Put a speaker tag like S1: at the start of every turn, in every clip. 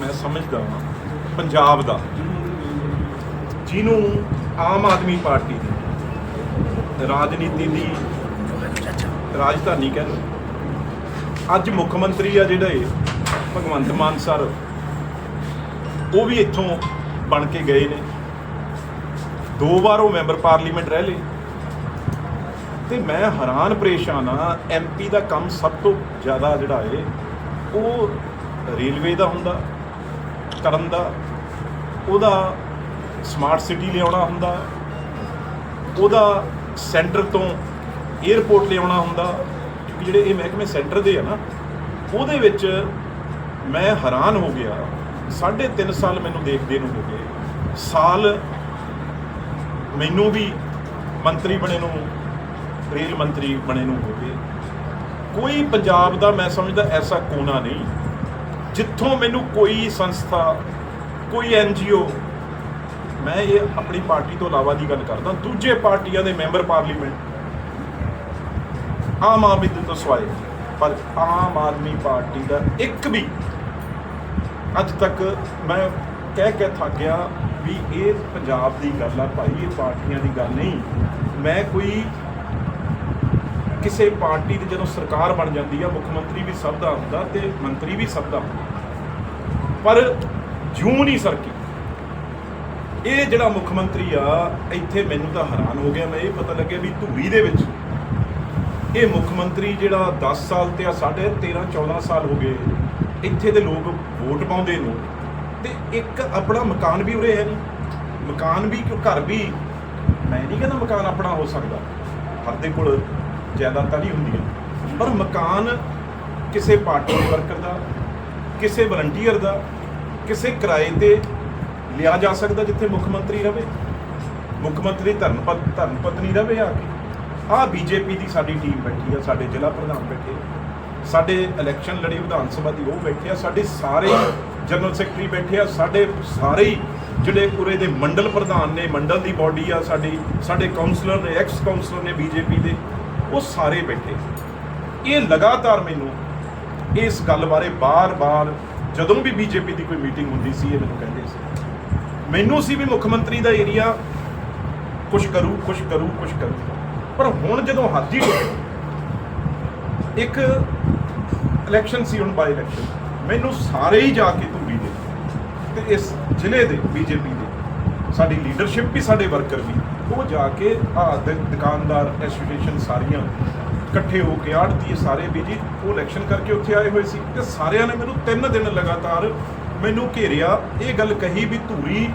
S1: ਮੈਂ ਸਮਝਦਾ ਹਾਂ, ਪੰਜਾਬ ਦਾ, ਜਿਹਨੂੰ ਆਮ ਆਦਮੀ ਪਾਰਟੀ ਦੀ ਰਾਜਨੀਤੀ ਦੀ ਰਾਜਧਾਨੀ ਕਹਿੰਦੇ। ਅੱਜ ਮੁੱਖ ਮੰਤਰੀ ਆ ਜਿਹੜਾ ਇਹ ਭਗਵੰਤ ਮਾਨ ਸਰ, ਉਹ ਵੀ ਇੱਥੋਂ ਬਣ ਕੇ ਗਏ ਨੇ। ਦੋ ਵਾਰ ਉਹ ਮੈਂਬਰ ਪਾਰਲੀਮੈਂਟ ਰਹਿ ਲਏ। ਤੇ ਮੈਂ ਹੈਰਾਨ ਪਰੇਸ਼ਾਨ ਆ ਐਮਪੀ ਦਾ ਕੰਮ ਸਭ ਤੋਂ ਜ਼ਿਆਦਾ ਜਿਹੜਾ ਏ, ਉਹ ਰੇਲਵੇ ਦਾ ਹੁੰਦਾ। ਕਰਨ ਦਾ, ਉਹਦਾ ਸਮਾਰਟ ਸਿਟੀ ਲਿਆਉਣਾ ਹੁੰਦਾ, ਉਹਦਾ ਸੈਂਟਰ ਤੋਂ 에ਅਰਪੋਰਟ ਲਿਆਉਣਾ ਹੁੰਦਾ, ਕਿਉਂਕਿ ਜਿਹੜੇ ਇਹ ਮਹਿਕਮੇ ਸੈਂਟਰ ਦੇ ਆ ਨਾ, ਉਹਦੇ ਵਿੱਚ ਮੈਂ ਹੈਰਾਨ ਹੋ ਗਿਆ, ਸਾਢੇ ਤਿੰਨ ਸਾਲ ਮੈਨੂੰ ਦੇਖਦੇ ਨੂੰ ਹੋ ਗਏ। ਸਾਲ ਮੈਨੂੰ ਵੀ ਮੰਤਰੀ ਬਣੇ ਨੂੰ, ਰੇਲ ਮੰਤਰੀ ਬਣੇ ਨੂੰ ਹੋ ਗਏ। ਕੋਈ ਪੰਜਾਬ ਦਾ ਮੈਂ ਸਮਝਦਾ ਐਸਾ ਕੋਨਾ ਨਹੀਂ। ਜਿੱਥੋਂ ਮੈਨੂੰ ਕੋਈ ਸੰਸਥਾ, ਕੋਈ ਐਨਜੀਓ ਮੈਂ ਇਹ ਆਪਣੀ ਪਾਰਟੀ ਤੋਂ ਇਲਾਵਾ ਦੀ ਗੱਲ ਕਰਦਾ, ਦੂਜੇ ਪਾਰਟੀਆਂ ਦੇ ਮੈਂਬਰ ਪਾਰਲੀਮੈਂਟ, ਆਮ ਆਦਮੀ ਤੋਂ ਸਵਾਏ, ਪਰ ਆਮ ਆਦਮੀ ਪਾਰਟੀ ਦਾ ਇੱਕ ਵੀ, ਅੱਜ ਤੱਕ ਮੈਂ ਕਹਿ ਕੇ ਥੱਕ ਗਿਆ ਵੀ ਇਹ ਪੰਜਾਬ ਦੀ ਗੱਲ ਆ, ਭਾਈ, ਇਹ ਪਾਰਟੀਆਂ ਦੀ ਗੱਲ ਨਹੀਂ। ਮੈਂ ਕੋਈ ਕਿਸੇ ਪਾਰਟੀ ਦੀ ਜਦੋਂ ਸਰਕਾਰ ਬਣ ਜਾਂਦੀ ਆ, ਮੁੱਖ ਮੰਤਰੀ ਵੀ ਸਭ ਦਾ ਹੁੰਦਾ ਤੇ ਮੰਤਰੀ ਵੀ ਸਭ ਦਾ ਹੁੰਦਾ। ਪਰ ਜੂ ਨਹੀਂ ਸਰਕੀ। ਇਹ ਜਿਹੜਾ ਮੁੱਖ ਮੰਤਰੀ ਆ, ਇੱਥੇ ਮੈਨੂੰ ਤਾਂ ਹੈਰਾਨ ਹੋ ਗਿਆ ਮੈਂ, ਇਹ ਪਤਾ ਲੱਗਿਆ ਵੀ ਧੂਰੀ ਦੇ ਵਿੱਚ। ਇਹ ਮੁੱਖ ਮੰਤਰੀ ਜਿਹੜਾ 10 ਸਾਲ ਤੇ ਆ ਸਾਡੇ 13 14 ਸਾਲ ਹੋ ਗਏ, ਇੱਥੇ ਦੇ ਲੋਕ ਵੋਟ ਪਾਉਂਦੇ ਨੂੰ। ਤੇ ਇੱਕ ਆਪਣਾ ਮਕਾਨ ਵੀ ਉਰੇ ਹੈ ਨਹੀਂ ਮਕਾਨ ਵੀ, ਘਰ ਵੀ। ਮੈਂ ਨਹੀਂ ਕਹਿੰਦਾ ਮਕਾਨ ਆਪਣਾ ਹੋ ਸਕਦਾ। ਹਰ ਦੇ ਕੋਲ ਜਾਇਦਾਦਾਂ ਨਹੀਂ ਹੁੰਦੀਆਂ। ਪਰ ਮਕਾਨ ਕਿਸੇ ਪਾਰਟੀ ਦੇ ਵਰਕਰ ਦਾ ਕਿਸੇ ਵਲੰਟੀਅਰ ਦਾ ਕਿਸੇ ਕਿਰਾਏ ਤੇ ਲਿਆ ਜਾ ਸਕਦਾ ਜਿੱਥੇ ਮੁੱਖ ਮੰਤਰੀ ਰਵੇ। ਮੁੱਖ ਮੰਤਰੀ ਧਰਮਪਤ ਧਰਮ ਪਤਨੀ ਰਵੇ ਆ ਕੇ। ਆਹ ਬੀਜੇਪੀ ਦੀ ਸਾਡੀ ਟੀਮ ਬੈਠੀ ਆ ਸਾਡੇ ਜ਼ਿਲ੍ਹਾ ਪ੍ਰਧਾਨ ਬੈਠੇ ਆ, ਸਾਡੇ ਇਲੈਕਸ਼ਨ ਲੜੀ ਵਿਧਾਨ ਸਭਾ ਦੀ ਉਹ ਬੈਠੇ ਆ ਸਾਡੇ ਸਾਰੇ ਜਨਰਲ ਸੈਕਟਰੀ ਬੈਠੇ ਆ ਸਾਡੇ ਸਾਰੇ ਜਿਹੜੇ ਪੂਰੇ ਦੇ ਮੰਡਲ ਪ੍ਰਧਾਨ ਨੇ ਮੰਡਲ ਦੀ ਬਾਡੀ ਆ ਸਾਡੀ ਸਾਡੇ ਕਾਉਂਸਲਰ ਨੇ ਐਕਸ ਕਾਉਂਸਲਰ ਨੇ ਬੀਜੇਪੀ ਦੇ। ਉਹ ਸਾਰੇ ਬੈਠੇ। ਇਹ ਲਗਾਤਾਰ ਮੈਨੂੰ ਇਸ ਗੱਲ ਬਾਰੇ ਬਾਰ-ਬਾਰ, ਜਦੋਂ ਵੀ ਬੀਜੇਪੀ ਦੀ ਕੋਈ ਮੀਟਿੰਗ ਹੁੰਦੀ ਸੀ, ਇਹ ਮੈਨੂੰ ਕਹਿੰਦੇ ਸੀ। ਮੈਨੂੰ ਸੀ ਵੀ ਮੁੱਖ ਮੰਤਰੀ ਦਾ ਏਰੀਆ ਕੁਛ ਕਰੂ ਕੁਛ ਕਰੂ ਕੁਛ ਕਰੂ। ਪਰ ਹੁਣ ਜਦੋਂ ਹੱਥ ਹੀ ਇੱਕ ਇਲੈਕਸ਼ਨ ਸੀ, ਹੁਣ ਬਾਈ ਇਲੈਕਸ਼ਨ ਮੈਨੂੰ ਸਾਰੇ ਹੀ ਜਾ ਕੇ ਧੂਰੀ ਦੇ। ਤੇ ਇਸ ਜ਼ਿਲ੍ਹੇ ਦੇ, ਬੀਜੇਪੀ ਦੇ। ਸਾਡੀ ਲੀਡਰਸ਼ਿਪ ਵੀ, ਸਾਡੇ ਵਰਕਰ ਵੀ। ਉਹ ਜਾ ਕੇ ਆ ਦੁਕਾਨਦਾਰ ਐਸੋਸੀਏਸ਼ਨ ਸਾਰੀਆਂ ਇਕੱਠੇ ਹੋ ਕੇ ਆੜਤੀ ਸਾਰੇ ਵੀ ਜੀ, ਉਹ ਇਲੈਕਸ਼ਨ ਕਰਕੇ ਉੱਥੇ ਆਏ ਹੋਏ ਸੀ ਤੇ ਸਾਰਿਆਂ ਨੇ ਮੈਨੂੰ ਤਿੰਨ ਦਿਨ ਲਗਾਤਾਰ ਮੈਨੂੰ ਘੇਰਿਆ। ਇਹ ਗੱਲ ਕਹੀ ਵੀ ਧੂਰੀ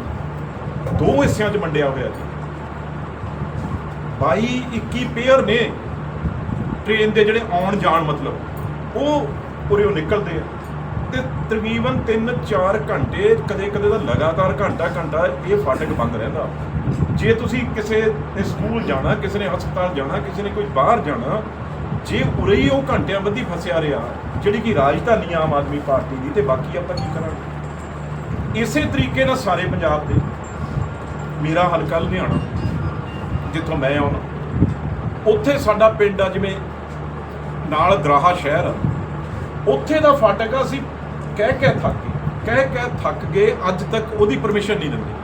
S1: ਦੋ ਹਿੱਸਿਆਂ 'ਚ ਵੰਡਿਆ ਹੋਇਆ ਜੀ। 22 21 ਪੇਅਰ ਨੇ ਟ੍ਰੇਨ ਦੇ ਜਿਹੜੇ ਆਉਣ ਜਾਣ ਮਤਲਬ, ਉਹ ਉਰੇ ਨਿਕਲਦੇ ਆ। ਤੇ ਤਕਰੀਬਨ 3-4 ਘੰਟੇ ਕਦੇ ਕਦੇ ਤਾਂ ਲਗਾਤਾਰ ਘੰਟਾ ਘੰਟਾ ਇਹ ਫਾਟਕ ਬੰਦ ਰਹਿੰਦਾ। ਜੇ ਤੁਸੀਂ ਕਿਸੇ ਨੇ ਸਕੂਲ ਜਾਣਾ, ਕਿਸੇ ਨੇ ਹਸਪਤਾਲ ਜਾਣਾ, ਕਿਸੇ ਨੇ ਕੋਈ ਬਾਹਰ ਜਾਣਾ, ਜੇ ਉਰੇ ਹੀ ਉਹ ਘੰਟਿਆਂ ਬੱਧੀ ਫਸਿਆ ਰਿਹਾ, ਜਿਹੜੀ ਕਿ ਰਾਜਧਾਨੀ ਆਮ ਆਦਮੀ ਪਾਰਟੀ ਦੀ, ਤੇ ਬਾਕੀ ਆਪਾਂ ਕੀ ਕਰਾਂਗੇ? ਇਸੇ ਤਰੀਕੇ ਨਾਲ ਸਾਰੇ ਪੰਜਾਬ ਦੇ, ਮੇਰਾ ਹਲਕਾ ਲੁਧਿਆਣਾ, ਜਿੱਥੋਂ ਮੈਂ ਆਉਣਾ, ਉੱਥੇ ਸਾਡਾ ਪਿੰਡ ਆ, ਜਿਵੇਂ ਨਾਲ ਦਰਾਹਾ ਸ਼ਹਿਰ ਆ, ਉੱਥੇ ਦਾ ਫਾਟਕ ਆ, ਅਸੀਂ ਕਹਿ ਕਹਿ ਥੱਕ ਗਏ ਕਹਿ ਕਹਿ ਥੱਕ ਗਏ, ਅੱਜ ਤੱਕ ਉਹਦੀ ਪਰਮਿਸ਼ਨ ਨਹੀਂ ਦਿੰਦੇ।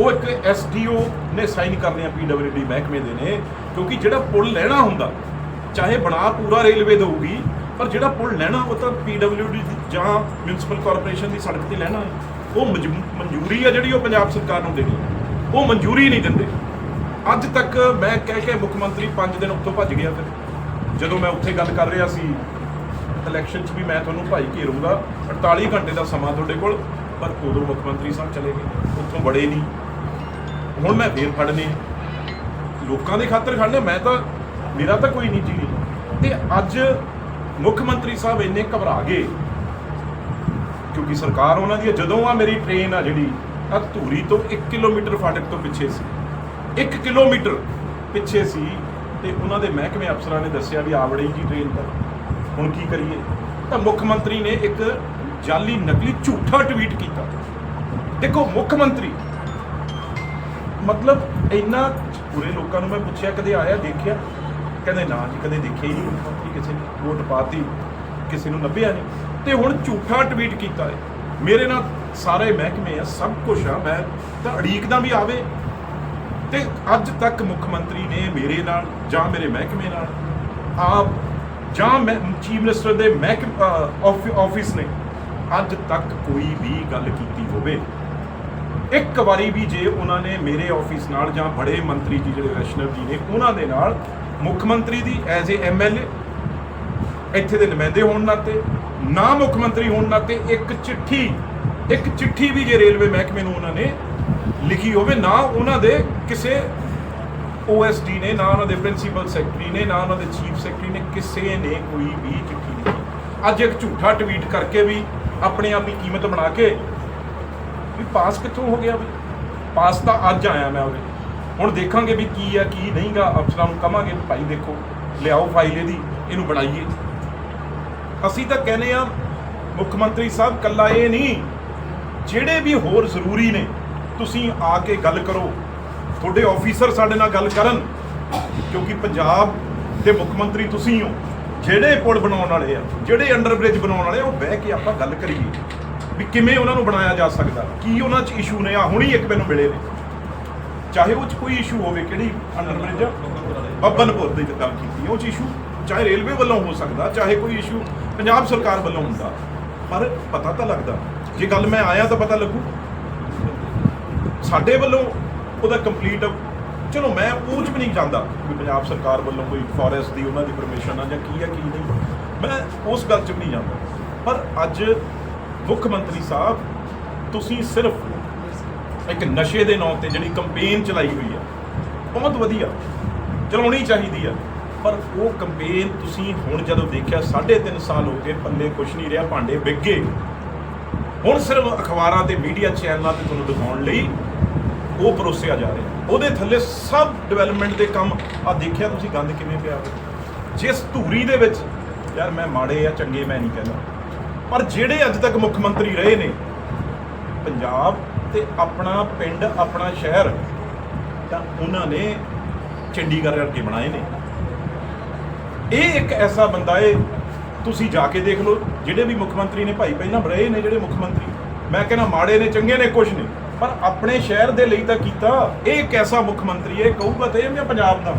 S1: ਉਹ ਇੱਕ ਐਸਡੀਓ ਨੇ ਸਾਈਨ ਕਰਨੇ ਆ ਪੀਡਬਲਯੂਡੀ ਮਹਿਕਮੇ ਦੇ ਨੇ, ਕਿਉਂਕਿ ਜਿਹੜਾ ਪੁਲ ਲੈਣਾ ਹੁੰਦਾ, ਚਾਹੇ ਬਣਾ ਪੂਰਾ ਰੇਲਵੇ ਦੇਊਗੀ, ਪਰ ਜਿਹੜਾ ਪੁਲ ਲੈਣਾ ਉਹ ਤਾਂ ਪੀਡਬਲਯੂਡੀ ਜਾਂ ਮਿਊਨਿਸਪਲ ਕਾਰਪੋਰੇਸ਼ਨ ਦੀ ਸੜਕ ਤੇ ਲੈਣਾ ਉਹ ਮਨਜ਼ੂ- ਮਨਜ਼ੂਰੀ ਆ ਜਿਹੜੀ ਉਹ ਪੰਜਾਬ ਸਰਕਾਰ ਨੂੰ ਦੇਣੀ ਉਹ ਮਨਜ਼ੂਰੀ ਨਹੀਂ ਦਿੰਦੇ। ਅੱਜ ਤੱਕ ਮੈਂ ਕਹਿ ਕੇ ਮੁੱਖ ਮੰਤਰੀ 5 ਦਿਨ ਉੱਥੋਂ ਭੱਜ ਗਿਆ ਫਿਰ। ਜਦੋਂ ਮੈਂ ਉੱਥੇ ਗੱਲ ਕਰ ਰਿਹਾ ਸੀ ਇਲੈਕਸ਼ਨ 'ਚ ਵੀ ਮੈਂ ਤੁਹਾਨੂੰ ਭਾਈ ਘੇਰੂੰਗਾ 48 ਘੰਟੇ ਦਾ ਸਮਾਂ ਤੁਹਾਡੇ ਕੋਲ, ਪਰ ਉਦੋਂ ਮੁੱਖ ਮੰਤਰੀ ਸਾਹਿਬ ਚਲੇ ਗਏ। ਉੱਥੋਂ ਬੜੇ ਨਹੀਂ। ਹੁਣ ਮੈਂ ਫੇਰ ਫੜਨੇ ਲੋਕਾਂ ਦੇ ਖਾਤਰ ਖੜਨੇ ਮੈਂ ਤਾਂ ਮੇਰਾ ਤਾਂ ਕੋਈ ਨਿੱਜੀ ਨਹੀਂ। ਤੇ ਅੱਜ ਮੁੱਖ ਮੰਤਰੀ ਸਾਹਿਬ ਇੰਨੇ ਘਬਰਾ ਗਏ। ਕਿਉਂਕਿ ਸਰਕਾਰ ਉਹਨਾਂ ਦੀ ਹੈ। ਜਦੋਂ ਆ ਮੇਰੀ ਟ੍ਰੇਨ ਆ ਜਿਹੜੀ ਆ ਧੂਰੀ ਤੋਂ 1 ਕਿਲੋਮੀਟਰ ਫਾਟਕ ਤੋਂ ਪਿੱਛੇ ਸੀ। 1 ਕਿਲੋਮੀਟਰ ਪਿੱਛੇ ਸੀ ਤੇ ਉਹਨਾਂ ਦੇ ਮਹਿਕਮੇ ਅਫਸਰਾਂ ਨੇ ਦੱਸਿਆ ਵੀ ਆਵੜੀ ਜੀ ਟ੍ਰੇਨ ਤਾਂ ਹੁਣ ਕੀ ਕਰੀਏ? ਤਾਂ ਮੁੱਖ ਮੰਤਰੀ ਨੇ ਇੱਕ ਜਾਲੀ ਨਕਲੀ ਝੂਠਾ ਟਵੀਟ ਕੀਤਾ। ਦੇਖੋ ਮੁੱਖ ਮੰਤਰੀ ਮਤਲਬ ਇੰਨਾ ਪੂਰੇ ਲੋਕਾਂ ਨੂੰ ਮੈਂ ਪੁੱਛਿਆ, ਕਦੇ ਆਇਆ, ਦੇਖਿਆ? ਕਹਿੰਦੇ ਨਾ ਜੀ, ਕਦੇ ਦੇਖਿਆ ਹੀ ਨਹੀਂ ਕਿਸੇ ਨੇ ਵੋਟ ਪਾਤੀ, ਕਿਸੇ ਨੂੰ ਲੱਭਿਆ ਨਹੀਂ। ਤੇ ਹੁਣ ਝੂਠਾ ਟਵੀਟ ਕੀਤਾ ਹੈ। ਮੇਰੇ ਨਾਲ ਸਾਰੇ ਮਹਿਕਮੇ ਆ, ਸਭ ਕੁਝ ਆ, ਮੈਂ ਤਾਂ ਅੜੀਕਦਾ ਵੀ ਆਵੇ। ਤੇ ਅੱਜ ਤੱਕ ਮੁੱਖ ਮੰਤਰੀ ਨੇ ਮੇਰੇ ਨਾਲ ਜਾਂ ਮੇਰੇ ਮਹਿਕਮੇ ਨਾਲ, ਆਪ ਜਾਂ ਮੈਂ, ਚੀਫ ਮਿਨਿਸਟਰ ਦੇ ਮਹਿਕਮ ਆਫਿਸ ਨੇ, ਅੱਜ ਤੱਕ ਕੋਈ ਵੀ ਗੱਲ ਕੀਤੀ ਹੋਵੇ ਇੱਕ ਵਾਰੀ ਵੀ ਜੇ ਉਹਨਾਂ ਨੇ ਮੇਰੇ ਆਫਿਸ ਨਾਲ ਜਾਂ ਬੜੇ ਮੰਤਰੀ ਜੀ ਜਿਹੜੇ ਵੈਸ਼ਨਵ ਜੀ ਨੇ, ਉਹਨਾਂ ਦੇ ਨਾਲ ਮੁੱਖ ਮੰਤਰੀ ਦੀ ਐਜ਼ ਏ ਐਮਐਲਏ ਇੱਥੇ ਦੇ ਨੁਮਾਇੰਦੇ ਹੋਣ ਨਾਤੇ, ਨਾ ਮੁੱਖ ਮੰਤਰੀ ਹੋਣ ਨਾਤੇ ਇੱਕ ਚਿੱਠੀ ਇੱਕ ਚਿੱਠੀ ਵੀ ਜੇ ਰੇਲਵੇ ਮਹਿਕਮੇ ਨੂੰ ਉਹਨਾਂ ਨੇ ਲਿਖੀ ਹੋਵੇ, ਨਾ ਉਹਨਾਂ ਦੇ ਕਿਸੇ ਓਐਸਡੀ ਨੇ, ਨਾ ਉਹਨਾਂ ਦੇ ਪ੍ਰਿੰਸੀਪਲ ਸੈਕਟਰੀ ਨੇ, ਨਾ ਉਹਨਾਂ ਦੇ ਚੀਫ ਸੈਕਟਰੀ ਨੇ, ਕਿਸੇ ਨੇ ਕੋਈ ਵੀ ਚਿੱਠੀ ਨਹੀਂ ਲਿਖੀ। ਅੱਜ ਇੱਕ ਝੂਠਾ ਟਵੀਟ ਕਰਕੇ ਵੀ ਆਪਣੇ ਆਪ ਦੀ ਕੀਮਤ ਬਣਾ ਕੇ ਪਾਸ ਕਿੱਥੋਂ ਹੋ ਗਿਆ ਵੀ? ਪਾਸ ਤਾਂ ਅੱਜ ਆਇਆ ਮੈਂ ਉਹਦੇ ਹੁਣ ਦੇਖਾਂਗੇ ਵੀ ਕੀ ਆ, ਕੀ ਨਹੀਂਗਾ ਅਫਸਰਾਂ ਨੂੰ ਕਵਾਂਗੇ ਵੀ ਭਾਈ ਦੇਖੋ, ਲਿਆਓ ਫਾਈਲ ਇਹਦੀ, ਇਹਨੂੰ ਬਣਾਈਏ। ਅਸੀਂ ਤਾਂ ਕਹਿੰਦੇ ਆ ਮੁੱਖ ਮੰਤਰੀ ਸਾਹਿਬ, ਕੱਲਾ ਇਹ ਨਹੀਂ, ਜਿਹੜੇ ਵੀ ਹੋਰ ਜ਼ਰੂਰੀ ਨੇ, ਤੁਸੀਂ ਆ ਕੇ ਗੱਲ ਕਰੋ। ਤੁਹਾਡੇ ਆਫੀਸਰ ਸਾਡੇ ਨਾਲ ਗੱਲ ਕਰਨ, ਕਿਉਂਕਿ ਪੰਜਾਬ ਦੇ ਮੁੱਖ ਮੰਤਰੀ ਤੁਸੀਂ ਹੋ। ਜਿਹੜੇ ਪੁਲ ਬਣਾਉਣ ਵਾਲੇ ਆ, ਜਿਹੜੇ ਅੰਡਰਬ੍ਰਿਜ ਬਣਾਉਣ ਵਾਲੇ ਆ, ਉਹ ਬਹਿ ਕੇ ਆਪਾਂ ਗੱਲ ਕਰੀਏ। ਵੀ ਕਿਵੇਂ ਉਹਨਾਂ ਨੂੰ ਬਣਾਇਆ ਜਾ ਸਕਦਾ? ਕੀ ਉਹਨਾਂ 'ਚ ਇਸ਼ੂ ਨੇ? ਆ ਹੁਣੀ ਇੱਕ ਮੈਨੂੰ ਮਿਲੇ ਨੇ। ਚਾਹੇ ਉਹ 'ਚ ਕੋਈ ਇਸ਼ੂ ਹੋਵੇ, ਕਿਹੜੀ ਅੰਡਰਬ੍ਰਿਜ ਬੱਬਨਪੁਰ ਦੀ ਗੱਲ ਕੀਤੀ ਉਹ 'ਚ ਇਸ਼ੂ ਚਾਹੇ ਰੇਲਵੇ ਵੱਲੋਂ ਹੋ ਸਕਦਾ, ਚਾਹੇ ਕੋਈ ਇਸ਼ੂ ਪੰਜਾਬ ਸਰਕਾਰ ਵੱਲੋਂ ਹੁੰਦਾ। ਪਰ ਪਤਾ ਤਾਂ ਲੱਗਦਾ। ਜੇ ਗੱਲ ਮੈਂ ਆਇਆ ਤਾਂ ਪਤਾ ਲੱਗੂ। ਸਾਡੇ ਵੱਲੋਂ ਉਹਦਾ ਕੰਪਲੀਟ ਚਲੋ ਮੈਂ ਉਹ ਚ ਵੀ ਨਹੀਂ ਜਾਂਦਾ ਵੀ ਪੰਜਾਬ ਸਰਕਾਰ ਵੱਲੋਂ ਕੋਈ ਫੋਰੈਸਟ ਦੀ ਉਹਨਾਂ ਦੀ ਪਰਮਿਸ਼ਨ ਆ ਜਾਂ ਕੀ ਆ, ਕੀ ਨਹੀਂ। ਮੈਂ ਉਸ ਗੱਲ ਚ ਵੀ ਨਹੀਂ ਜਾਂਦਾ। ਪਰ ਅੱਜ ਮੁੱਖ ਮੰਤਰੀ ਸਾਹਿਬ, ਤੁਸੀਂ ਸਿਰਫ ਇੱਕ ਨਸ਼ੇ ਦੇ ਨਾਂ ਤੇ ਜਿਹੜੀ ਕੰਪੇਨ ਚਲਾਈ ਹੋਈ ਆ ਬਹੁਤ ਵਧੀਆ, ਚਲਾਉਣੀ ਚਾਹੀਦੀ ਆ ਪਰ ਉਹ ਕੰਪੇਨ ਤੁਸੀਂ ਹੁਣ ਜਦੋਂ ਦੇਖਿਆ 3.5 ਸਾਲ ਹੋ ਗਏ, ਪੱਲੇ ਕੁਛ ਨਹੀਂ ਰਿਹਾ, ਭਾਂਡੇ ਵਿਕ ਹੁਣ ਸਿਰਫ ਅਖਬਾਰਾਂ ਤੇ ਮੀਡੀਆ ਚੈਨਲਾਂ ਤੇ ਤੁਹਾਨੂੰ ਦਿਖਾਉਣ ਲਈ ਉਹ ਪਰੋਸਿਆ ਜਾ ਰਿਹਾ। ਉਹਦੇ ਥੱਲੇ ਸਭ ਡਿਵੈਲਪਮੈਂਟ ਦੇ ਕੰਮ ਆ ਦੇਖਿਆ ਤੁਸੀਂ, ਗੰਦ ਕਿਵੇਂ ਪਿਆ ਜਿਸ ਧੂਰੀ ਦੇ ਵਿੱਚ, ਯਾਰ ਮੈਂ ਮਾੜੇ ਆ, ਚੰਗੇ ਮੈਂ ਨਹੀਂ ਕਹਿੰਦਾ। ਪਰ ਜਿਹੜੇ ਅੱਜ ਤੱਕ ਮੁੱਖ ਮੰਤਰੀ ਰਹੇ ਨੇ, ਪੰਜਾਬ ਤੇ ਆਪਣਾ ਪਿੰਡ, ਆਪਣਾ ਸ਼ਹਿਰ, ਤਾਂ ਉਹਨਾਂ ਨੇ ਚੰਡੀਗੜ੍ਹ ਕਰਕੇ ਬਣਾਏ ਨੇ। ਇਹ ਇੱਕ ਐਸਾ ਬੰਦਾ ਏ, ਤੁਸੀਂ ਜਾ ਕੇ ਦੇਖ ਲਓ, ਜਿਹੜੇ ਵੀ ਮੁੱਖ ਮੰਤਰੀ ਨੇ ਭਾਈ ਪਹਿਲਾਂ ਰਹੇ ਨੇ ਜਿਹੜੇ ਮੁੱਖ ਮੰਤਰੀ। ਮੈਂ ਕਹਿੰਦਾ ਮਾੜੇ ਨੇ, ਚੰਗੇ ਨੇ ਕੁਝ ਨੇ ਪਰ ਆਪਣੇ ਸ਼ਹਿਰ ਦੇ ਲਈ ਤਾਂ ਕੀਤਾ, ਇਹ ਇੱਕ ਐਸਾ ਮੁੱਖ ਮੰਤਰੀ ਹੈ ਕਹੂਗਾ ਤੇ ਇਹ ਮੈਂ ਪੰਜਾਬ ਦਾ।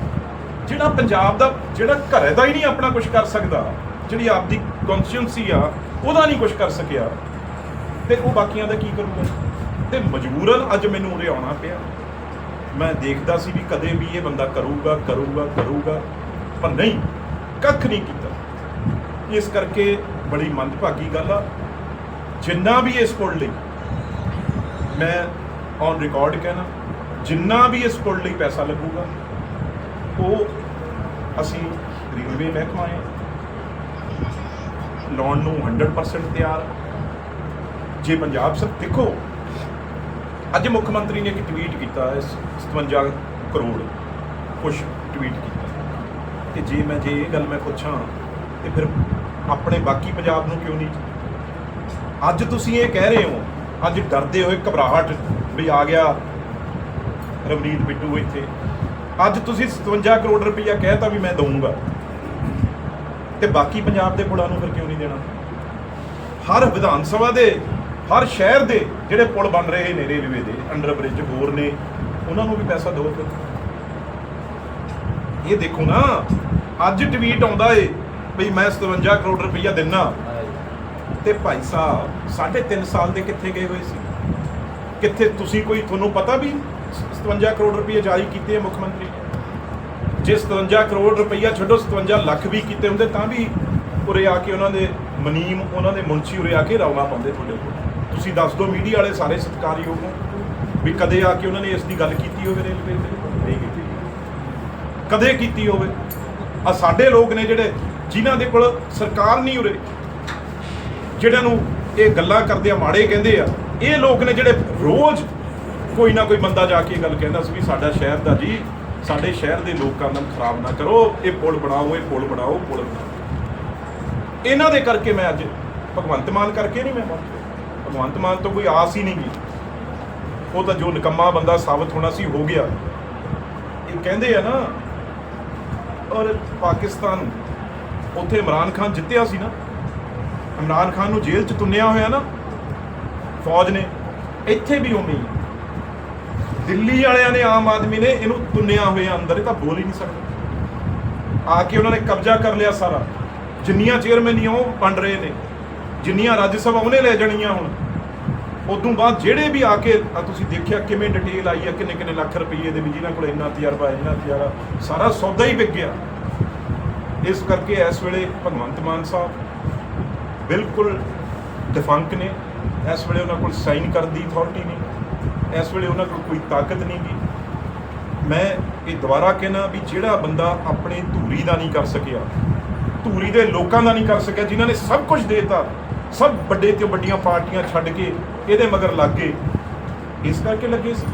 S1: ਜਿਹੜਾ ਪੰਜਾਬ ਦਾ, ਜਿਹੜਾ ਘਰੇ ਦਾ ਹੀ ਨਹੀਂ ਆਪਣਾ ਕੁਝ ਕਰ ਸਕਦਾ, ਜਿਹੜੀ ਆਪਦੀ ਕੌਨਸਟੀਟਿਊਂਸੀ ਆ ਉਹਦਾ ਨਹੀਂ ਕੁਝ ਕਰ ਸਕਿਆ। ਤੇ ਉਹ ਬਾਕੀਆਂ ਦਾ ਕੀ ਕਰੂਗਾ? ਤੇ ਮਜਬੂਰਨ ਅੱਜ ਮੈਨੂੰ ਉਰੇ ਆਉਣਾ ਪਿਆ। ਮੈਂ ਦੇਖਦਾ ਸੀ ਵੀ ਕਦੇ ਵੀ ਇਹ ਬੰਦਾ ਕਰੂਗਾ ਕਰੂਗਾ ਕਰੂਗਾ, ਪਰ ਨਹੀਂ, ਕੱਖ ਨਹੀਂ ਕੀਤਾ। ਇਸ ਕਰਕੇ ਬੜੀ ਮੰਦਭਾਗੀ ਗੱਲ ਆ। ਜਿੰਨਾ ਵੀ ਇਸ ਪੁਲ ਲਈ ਮੈਂ ਔਨ ਰਿਕਾਰਡ ਕਹਿਣਾ, ਜਿੰਨਾ ਵੀ ਇਸ ਪੁਲ ਲਈ ਪੈਸਾ ਲੱਗੂਗਾ, ਉਹ ਅਸੀਂ ਰੇਲਵੇ ਮਹਿਕਮਾ ਹੈ ਲਾਉਣ ਨੂੰ 100% ਤਿਆਰ। ਜੇ ਪੰਜਾਬ ਸਰ ਦੇਖੋ, ਅੱਜ ਮੁੱਖ ਮੰਤਰੀ ਨੇ ਇੱਕ ਟਵੀਟ ਕੀਤਾ ਹੈ 57 ਕਰੋੜ ਕੁਛ ਟਵੀਟ ਕੀਤਾ ਤੇ ਜੇ ਮੈਂ ਜੇ ਇਹ ਗੱਲ ਮੈਂ ਪੁੱਛਾਂ, ਤੇ ਫਿਰ ਆਪਣੇ ਬਾਕੀ ਪੰਜਾਬ ਨੂੰ ਕਿਉਂ ਨਹੀਂ? ਅੱਜ ਤੁਸੀਂ ਇਹ ਕਹਿ ਰਹੇ ਹੋ, ਅੱਜ ਡਰਦੇ ਹੋਏ ਘਬਰਾਹਟ ਵੀ ਆ ਗਿਆ ਰਵਨੀਤ ਬਿੱਟੂ ਇੱਥੇ। ਅੱਜ ਤੁਸੀਂ 57 ਕਰੋੜ ਰੁਪਈਆ ਕਹਿਤਾ ਵੀ ਮੈਂ ਦਊਂਗਾ। ਤੇ ਬਾਕੀ ਪੰਜਾਬ ਦੇ ਪੁਲਾਂ ਨੂੰ ਫਿਰ ਕਿਉਂ ਦੇਣਾ। ਹਰ ਵਿਧਾਨ ਸਭਾ ਦੇ, ਹਰ ਸ਼ਹਿਰ ਦੇ ਜਿਹੜੇ ਪੁਲ ਬਣ ਰਹੇ ਨੇ ਰੇਲਵੇ ਦੇ, ਅੰਡਰ ਬ੍ਰਿਜ ਹੋਰ ਨੇ, ਉਹਨਾਂ ਨੂੰ ਵੀ ਪੈਸਾ ਦਿਓ ਫਿਰ। ਇਹ ਦੇਖੋ ਨਾ, ਅੱਜ ਟਵੀਟ ਆਉਂਦਾ ਏ ਵੀ ਮੈਂ 57 ਕਰੋੜ ਰੁਪਈਆ ਦਿੰਨਾ। ਤੇ ਭਾਈ ਸਾਹਿਬ, ਸਾਢੇ ਤਿੰਨ ਸਾਲ ਦੇ ਕਿੱਥੇ ਗਏ ਹੋਏ ਸੀ? ਕਿੱਥੇ ਤੁਸੀਂ ਕੋਈ ਤੁਹਾਨੂੰ ਪਤਾ ਵੀ 57 ਕਰੋੜ ਰੁਪਏ ਜਾਰੀ ਕੀਤੇ ਹੈ ਮੁੱਖ ਮੰਤਰੀ? ਨੇ ਜੇ 57 ਕਰੋੜ ਰੁਪਈਆ ਛੱਡੋ 57 ਲੱਖ ਵੀ ਕੀਤੇ ਹੁੰਦੇ ਤਾਂ ਵੀ ਉਰੇ ਆ ਕੇ ਉਹਨਾਂ ਦੇ ਮਨੀਮ, ਉਹਨਾਂ ਦੇ ਮੁਨਸ਼ੀ ਉਰੇ ਆ ਕੇ ਰੌਲਾ ਪਾਉਂਦੇ ਤੁਹਾਡੇ ਕੋਲ। ਤੁਸੀਂ ਦੱਸ ਦਿਓ ਮੀਡੀਆ ਵਾਲੇ ਸਾਰੇ ਸਤਿਕਾਰਯੋਗ ਹੋ ਵੀ ਕਦੇ ਆ ਕੇ ਉਹਨਾਂ ਨੇ ਇਸ ਦੀ ਗੱਲ ਕੀਤੀ ਹੋਵੇ ਰੇਲਵੇ ਤੇ? ਨਹੀਂ ਕੀਤੀ। ਕਦੇ ਕੀਤੀ ਹੋਵੇ? ਆ ਸਾਡੇ ਲੋਕ ਨੇ ਜਿਹੜੇ, ਜਿਨ੍ਹਾਂ ਦੇ ਕੋਲ ਸਰਕਾਰ ਨਹੀਂ ਉਰੇ ਜਿਹੜਿਆਂ ਨੂੰ ਇਹ ਗੱਲਾਂ ਕਰਦੇ ਆ, ਮਾੜੇ ਕਹਿੰਦੇ ਆ, ਇਹ ਲੋਕ ਨੇ ਜਿਹੜੇ ਰੋਜ਼ ਕੋਈ ਨਾ ਕੋਈ ਬੰਦਾ ਜਾ ਕੇ ਗੱਲ ਕਹਿੰਦਾ ਸੀ ਵੀ ਸਾਡਾ ਸ਼ਹਿਰ ਦਾ ਜੀ, ਸਾਡੇ ਸ਼ਹਿਰ ਦੇ ਲੋਕਾਂ ਨੂੰ ਖਰਾਬ ਨਾ ਕਰੋ, ਇਹ ਪੁਲ ਬਣਾਓ, ਇਹ ਪੁਲ ਬਣਾਓ ਪੁਲ ਬਣਾਓ। ਇਹਨਾਂ ਦੇ ਕਰਕੇ ਮੈਂ ਅੱਜ ਭਗਵੰਤ ਮਾਨ ਕਰਕੇ ਨਹੀਂ ਮੈਂ ਪਹੁੰਚਿਆ ਭਗਵੰਤ ਮਾਨ ਤੋਂ ਕੋਈ ਆਸ ਹੀ ਨਹੀਂ ਗਈ ਉਹ ਤਾਂ ਜੋ ਨਿਕੰਮਾ ਬੰਦਾ ਸਾਬਤ ਹੋਣਾ ਸੀ, ਹੋ ਗਿਆ। ਇਹ ਕਹਿੰਦੇ ਆ ਨਾ, ਔਰ ਪਾਕਿਸਤਾਨ ਉੱਥੇ ਇਮਰਾਨ ਖਾਨ ਜਿੱਤਿਆ ਸੀ ਨਾ, ਇਮਰਾਨ ਖਾਨ ਨੂੰ ਜੇਲ੍ਹ 'ਚ ਤੁੰਨਿਆ ਹੋਇਆ ਨਾ, ਫੌਜ ਨੇ, ਇੱਥੇ ਵੀ ਉਵੇਂ ਹੀ। ਦਿੱਲੀ ਵਾਲਿਆਂ ਨੇ ਆਮ ਆਦਮੀ ਨੇ ਇਹਨੂੰ ਤੁੰਨਿਆ ਹੋਇਆ ਅੰਦਰ, ਇਹ ਤਾਂ ਬੋਲ ਹੀ ਨਹੀਂ ਸਕਦਾ। ਆ ਕੇ ਉਹਨਾਂ ਨੇ ਕਬਜ਼ਾ ਕਰ ਲਿਆ ਸਾਰਾ। ਜਿੰਨੀਆਂ ਚੇਅਰਮੈਨੀਆਂ ਉਹ ਬਣ ਰਹੇ ਨੇ। ਜਿੰਨੀਆਂ ਰਾਜ ਸਭਾ ਉਹਨੇ ਲੈ ਜਾਣੀਆਂ ਹੁਣ। ਉਦੋਂ ਬਾਅਦ ਜਿਹੜੇ ਵੀ ਆ ਕੇ, ਆ ਤੁਸੀਂ ਦੇਖਿਆ ਕਿਵੇਂ ਡਿਟੇਲ ਆਈ ਆ, ਕਿੰਨੇ ਕਿੰਨੇ ਲੱਖ ਰੁਪਏ ਦੇ ਵੀ ਜਿਨ੍ਹਾਂ ਕੋਲ ਇੰਨਾ ਤਜਰਬਾ ਇੰਨਾ ਤਜਰਬਾ, ਸਾਰਾ ਸੌਦਾ ਹੀ ਵਿਕ ਗਿਆ। ਇਸ ਕਰਕੇ ਇਸ ਵੇਲੇ ਭਗਵੰਤ ਮਾਨ ਸਾਹਿਬ ਬਿਲਕੁਲ ਡਿਫੰਕ ਨੇ। ਇਸ ਵੇਲੇ ਉਹਨਾਂ ਕੋਲ ਸਾਈਨ ਕਰਨ ਦੀ ਅਥਾਰਟੀ ਨਹੀਂ। ਇਸ ਵੇਲੇ ਉਹਨਾਂ ਕੋਲ ਕੋਈ ਤਾਕਤ ਨਹੀਂ ਗੀ। ਮੈਂ ਇਹ ਦੁਬਾਰਾ ਕਹਿਣਾ ਵੀ ਜਿਹੜਾ ਬੰਦਾ ਆਪਣੇ ਧੂਰੀ ਦਾ ਨਹੀਂ ਕਰ ਸਕਿਆ ਧੂਰੀ ਦੇ ਲੋਕਾਂ ਦਾ ਨਹੀਂ ਕਰ ਸਕਿਆ, ਜਿਨ੍ਹਾਂ ਨੇ ਸਭ ਕੁਝ ਦੇਤਾ, ਸਭ ਵੱਡੇ ਤੇ ਵੱਡੀਆਂ ਪਾਰਟੀਆਂ ਛੱਡ ਕੇ ਇਹਦੇ ਮਗਰ ਲੱਗ ਗਏ। ਇਸ ਕਰਕੇ ਲੱਗੇ ਸੀ